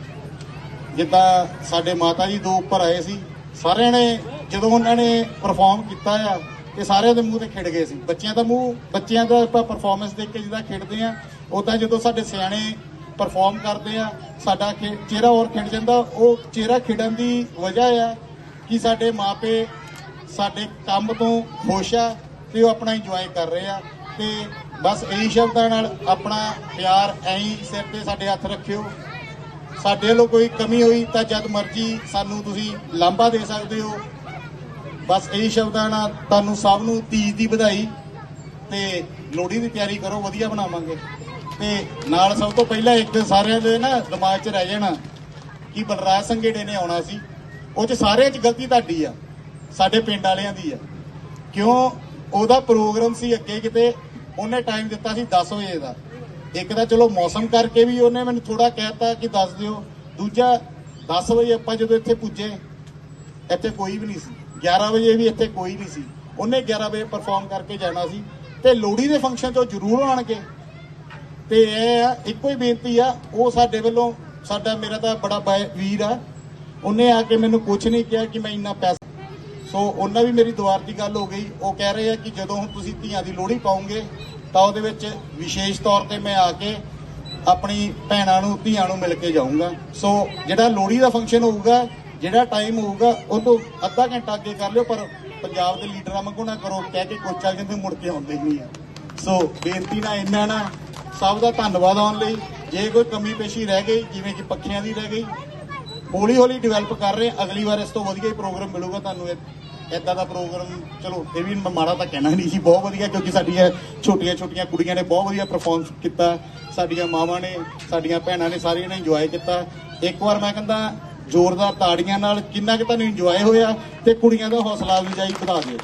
[SPEAKER 6] ਜਿੱਦਾਂ ਸਾਡੇ ਮਾਤਾ ਜੀ ਦੋ ਉੱਪਰ ਆਏ ਸੀ ਸਾਰਿਆਂ ਨੇ ਜਦੋਂ ਉਹਨਾਂ ਨੇ ਪਰਫਾਰਮ ਕੀਤਾ ਆ ਤੇ ਸਾਰਿਆਂ ਦੇ ਮੂੰਹ ਤੇ ਖਿੜ ਗਏ ਸੀ। ਬੱਚਿਆਂ ਦਾ ਮੂੰਹ ਬੱਚਿਆਂ ਦਾ ਆਪਾਂ ਪਰਫਾਰਮੈਂਸ ਦੇਖ ਕੇ ਜਿੱਦਾਂ ਖਿੜਦੇ ਆ ਉਦਾਂ ਜਦੋਂ ਸਾਡੇ ਸਿਆਣੇ ਪਰਫਾਰਮ ਕਰਦੇ ਆ ਸਾਡਾ ਖਿ- ਚਿਹਰਾ ਹੋਰ ਖਿੜ ਜਾਂਦਾ ਉਹ ਚਿਹਰਾ ਖਿੜਨ ਦੀ ਵਜ੍ਹਾ ਆ ਕਿ ਸਾਡੇ ਮਾਪੇ ਸਾਡੇ ਕੰਮ ਤੋਂ ਖੁਸ਼ ਆ ਤੇ ਉਹ ਆਪਣਾ ਇੰਜੋਏ ਕਰ ਰਹੇ ਆ ਤੇ ਬਸ ਇਹੀ ਸ਼ਬਦਾਂ ਨਾਲ ਆਪਣਾ ਪਿਆਰ ਐਂ ਸਿਰ ਤੇ ਸਾਡੇ ਹੱਥ ਰੱਖਿਓ। ਸਾਡੇ ਵੱਲੋਂ ਕੋਈ ਕਮੀ ਹੋਈ ਤਾਂ ਜਦ ਮਰਜ਼ੀ ਸਾਨੂੰ ਤੁਸੀਂ ਲਾਂਭਾ ਦੇ ਸਕਦੇ ਹੋ। ਬਸ ਇਹੀ ਸ਼ਬਦਾਂ ਨਾਲ ਤੁਹਾਨੂੰ ਸਭ ਨੂੰ ਤੀਜ ਦੀ ਵਧਾਈ ਤੇ ਲੋਹੜੀ ਦੀ ਤਿਆਰੀ ਕਰੋ, ਵਧੀਆ ਬਣਾਵਾਂਗੇ। ਤੇ ਨਾਲ ਸਭ ਤੋਂ ਪਹਿਲਾਂ ਇੱਕ ਦਿਨ ਸਾਰਿਆਂ ਦੇ ਨਾ ਦਿਮਾਗ 'ਚ ਰਹਿ ਜਾਣਾ ਕਿ ਬਲਰਾਜ ਸੰਘੇੜੇ ਨੇ ਆਉਣਾ ਸੀ। ਉਹ 'ਚ ਸਾਰਿਆਂ 'ਚ ਗਲਤੀ ਤੁਹਾਡੀ ਆ। ਸਾਡੇ ਪਿੰਡ ਵਾਲਿਆਂ ਦੀ ਆ। ਕਿਉਂ? ਉਹਦਾ ਪ੍ਰੋਗਰਾਮ ਸੀ ਅੱਗੇ ਕਿਤੇ ਉਹਨੇ ਟਾਈਮ ਦਿੱਤਾ ਸੀ 10 ਵਜੇ ਦਾ। ਇੱਕ ਤਾਂ ਚਲੋ ਮੌਸਮ ਕਰਕੇ ਵੀ ਉਹਨੇ ਮੈਨੂੰ ਥੋੜਾ ਕਹਿਤਾ ਕਿ ਦੱਸ ਦਿਓ। ਦੂਜਾ 10 ਵਜੇ ਆਪਾਂ ਜਦੋਂ ਇੱਥੇ ਪੁੱਜੇ, ਇੱਥੇ ਕੋਈ ਵੀ ਨਹੀਂ ਸੀ। 11 ਵਜੇ ਵੀ ਇੱਥੇ ਕੋਈ ਨਹੀਂ ਸੀ। ਉਹਨੇ 11 ਵਜੇ ਪਰਫਾਰਮ ਕਰਕੇ ਜਾਣਾ ਸੀ। ਤੇ ਲੋਹੜੀ ਦੇ ਫੰਕਸ਼ਨ 'ਚੋਂ ਜ਼ਰੂਰ ਆਣਗੇ ਤੇ ਇਹ ਆ, ਇੱਕੋ ਹੀ ਬੇਨਤੀ ਆ, ਉਹ ਸਾਡੇ ਵੱਲੋਂ, ਸਾਡਾ, ਮੇਰਾ ਤਾਂ ਬੜਾ ਬਾਈ- ਵੀਰ ਆ। ਉਹਨੇ ਆ ਕੇ ਮੈਨੂੰ ਕੁਝ ਨਹੀਂ ਕਿਹਾ ਕਿ ਮੈਂ ਇੰਨਾ ਪੈਸਾ ਸੋ ਉਹਨਾਂ ਵੀ ਮੇਰੀ ਦੁਆਰ ਦੀ ਗੱਲ ਹੋ ਗਈ। ਉਹ ਕਹਿ ਰਹੇ ਆ ਕਿ ਜਦੋਂ ਹੁਣ ਤੁਸੀਂ ਧੀਆਂ ਦੀ ਲੋਹੜੀ ਪਾਉਂਗੇ, ਤਾਂ ਉਹਦੇ ਵਿੱਚ ਵਿਸ਼ੇਸ਼ ਤੌਰ ਤੇ ਮੈਂ ਆ ਕੇ ਆਪਣੀ ਭੈਣਾਂ ਨੂੰ, ਧੀਆਂ ਨੂੰ ਮਿਲ ਕੇ ਜਾਊਂਗਾ। ਸੋ ਜਿਹੜਾ ਲੋਹੜੀ ਦਾ ਫੰਕਸ਼ਨ ਹੋਊਗਾ, ਜਿਹੜਾ ਟਾਈਮ ਹੋਊਗਾ, ਉਹ ਤੋਂ ਅੱਧਾ ਘੰਟਾ ਅੱਗੇ ਕਰ ਲਿਓ, ਪਰ ਪੰਜਾਬ ਦੇ ਲੀਡਰਾਂ ਵਾਂਗੂ ਨਾ ਕਰੋ। ਕਹਿ ਕੇ ਕੋਚਾ ਕਹਿੰਦੇ ਮੁੜ ਕੇ ਆਉਂਦੇ ਨਹੀਂ ਆ। ਸੋ ਬੇਨਤੀ ਨਾ ਇੰਨਾ ਨਾ, ਸਭ ਦਾ ਧੰਨਵਾਦ ਆਉਣ ਲਈ। ਜੇ ਕੋਈ ਕਮੀ ਪੇਸ਼ੀ ਰਹਿ ਗਈ, ਜਿਵੇਂ ਕਿ ਪੱਖੀਆਂ ਦੀ ਰਹਿ ਗਈ ਹੌਲੀ ਹੌਲੀ ਡਿਵੈਲਪ ਕਰ ਰਹੇ ਅਗਲੀ ਵਾਰ ਇਸ ਤੋਂ ਵਧੀਆ ਹੀ ਪ੍ਰੋਗਰਾਮ ਮਿਲੂਗਾ ਤੁਹਾਨੂੰ ਇਦਾਂ ਦਾ ਪ੍ਰੋਗਰਾਮ, ਚਲੋ ਇਹ ਵੀ ਮਾੜਾ ਤਾਂ ਕਹਿਣਾ ਨਹੀਂ ਸੀ, ਬਹੁਤ ਵਧੀਆ, ਕਿਉਂਕਿ ਸਾਡੀਆਂ ਛੋਟੀਆਂ ਛੋਟੀਆਂ ਕੁੜੀਆਂ ਨੇ ਬਹੁਤ ਵਧੀਆ ਪਰਫਾਰਮ ਕੀਤਾ। ਸਾਡੀਆਂ ਮਾਵਾਂ ਨੇ, ਸਾਡੀਆਂ ਭੈਣਾਂ ਨੇ ਸਾਰੀਆਂ ਨੇ ਇੰਜੋਏ ਕੀਤਾ। ਇੱਕ ਵਾਰ ਮੈਂ ਕਹਿੰਦਾ, ਜ਼ੋਰਦਾਰ ਤਾੜੀਆਂ ਨਾਲ ਕਿੰਨਾ ਕਿ ਤੁਹਾਨੂੰ ਇੰਜੋਏ ਹੋਇਆ ਤੇ ਕੁੜੀਆਂ ਦਾ ਹੌਸਲਾ ਅਫਜ਼ਾਈ ਵਧਾ ਦਿਓ।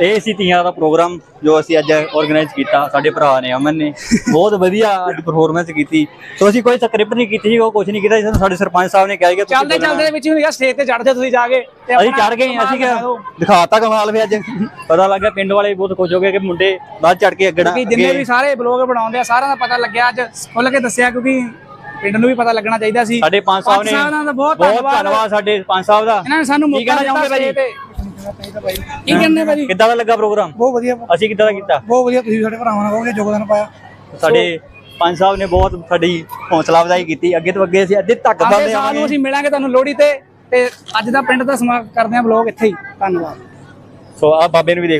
[SPEAKER 2] ਇਹ ਸੀ ਤੀਆਂ ਦਾ ਪ੍ਰੋਗਰਾਮ। ਜੋ ਅਸੀਂ ਅੱਜ ਆਰਗੇਨਾਈਜ਼ ਕੀਤਾ ਸਾਡੇ ਭਰਾ ਨੇ ਅਮਨ ਨੇ। ਬਹੁਤ ਵਧੀਆ ਅੱਜ ਪਰਫਾਰਮੈਂਸ ਕੀਤੀ। ਸੋ ਅਸੀਂ ਕੋਈ ਸਕ੍ਰਿਪਟ ਨਹੀਂ ਕੀਤੀ ਸੀ ਉਹ ਕੁਝ ਨਹੀਂ ਕੀਤਾ। ਸਾਨੂੰ ਸਾਡੇ ਸਰਪੰਚ ਸਾਹਿਬ ਨੇ ਕਿਹਾ ਕਿ ਤੁਸੀਂ
[SPEAKER 5] ਚੱਲਦੇ। ਚੱਲਦੇ ਦੇ ਵਿੱਚ ਹੀ ਹੁੰਦਾ ਸਟੇਜ ਤੇ ਚੜਦੇ ਤੁਸੀਂ ਜਾ ਕੇ
[SPEAKER 2] ਅਸੀਂ ਚੜ ਗਏ ਹਾਂ, ਅਸੀਂ। ਦਿਖਾਤਾ ਕਮਾਲ ਵੀ ਅੱਜ। ਪਤਾ ਲੱਗਾ ਪਿੰਡ ਵਾਲੇ ਬਹੁਤ ਖੁਸ਼ ਹੋ ਗਏ ਕਿ ਮੁੰਡੇ ਬਾਅਦ ਚੜ ਕੇ ਅੱਗੜਾ
[SPEAKER 5] ਕਿ ਜਿੰਨੇ ਵੀ ਸਾਰੇ ਬਲੌਗ ਬਣਾਉਂਦੇ ਆ ਸਾਰਿਆਂ ਦਾ ਪਤਾ ਲੱਗਿਆ ਅੱਜ ਖੁੱਲ ਕੇ ਦੱਸਿਆ ਕਿਉਂਕਿ ਪਿੰਡ ਨੂੰ ਵੀ ਪਤਾ ਲੱਗਣਾ ਚਾਹੀਦਾ ਸੀ।
[SPEAKER 2] ਸਾਡੇ ਪੰਜ ਸਾਹਿਬ ਨੇ
[SPEAKER 5] ਬਹੁਤ ਧੰਨਵਾਦ।
[SPEAKER 2] ਸਾਡੇ ਪੰਜ ਸਾਹਿਬ ਦਾ।
[SPEAKER 5] ਇਹਨਾਂ ਨੇ ਸਾਨੂੰ ਮੌਕਾ
[SPEAKER 2] ਕਹਿਣਾ
[SPEAKER 5] ਦਿੱਤਾ
[SPEAKER 2] ਚਾਹੋਗੇ ਭਾਜੀ
[SPEAKER 5] ਕੀ ਕਹਿੰਦੇ ਭਾਜੀ?
[SPEAKER 2] ਕਿੱਦਾਂ ਦਾ ਲੱਗਾ ਪ੍ਰੋਗਰਾਮ?
[SPEAKER 5] ਬਹੁਤ ਵਧੀਆ।
[SPEAKER 2] ਅਸੀਂ ਕਿੱਦਾਂ ਦਾ ਕੀਤਾ?
[SPEAKER 5] ਬਹੁਤ ਵਧੀਆ ਤੁਸੀਂ ਸਾਡੇ ਭਰਾਵਾਂ ਨਾਲ ਬਹੁਤ ਵਧੀਆ ਯੋਗਦਾਨ ਪਾਇਆ।
[SPEAKER 2] ਸਾਡੇ ਪੰਜ ਸਾਹਿਬ ਨੇ ਬਹੁਤ ਸਾਡੀ ਹੌਸਲਾ ਅਫਜ਼ਾਈ ਕੀਤੀ। ਅੱਗੇ ਤੋਂ ਅੱਗੇ ਅਸੀਂ ਅੱਧੇ ਤੱਕ
[SPEAKER 5] ਅਗਲੇ
[SPEAKER 2] ਵਧਦੇ
[SPEAKER 5] ਸਾਲ ਨੂੰ
[SPEAKER 2] ਆਵਾਂਗੇ।
[SPEAKER 5] ਅਸੀਂ ਮਿਲਾਂਗੇ ਤੁਹਾਨੂੰ ਲੋਹੜੀ ਤੇ ਤੇ ਅੱਜ ਦਾ ਪਿੰਡ ਦਾ ਸਮਾਪਤ ਕਰਦੇ ਹਾਂ ਬਲੌਗ ਇੱਥੇ ਹੀ। ਧੰਨਵਾਦ।
[SPEAKER 2] ਸੋ ਆ ਬਾਬੇ ਨੂੰ ਵੀ ਦੇਖ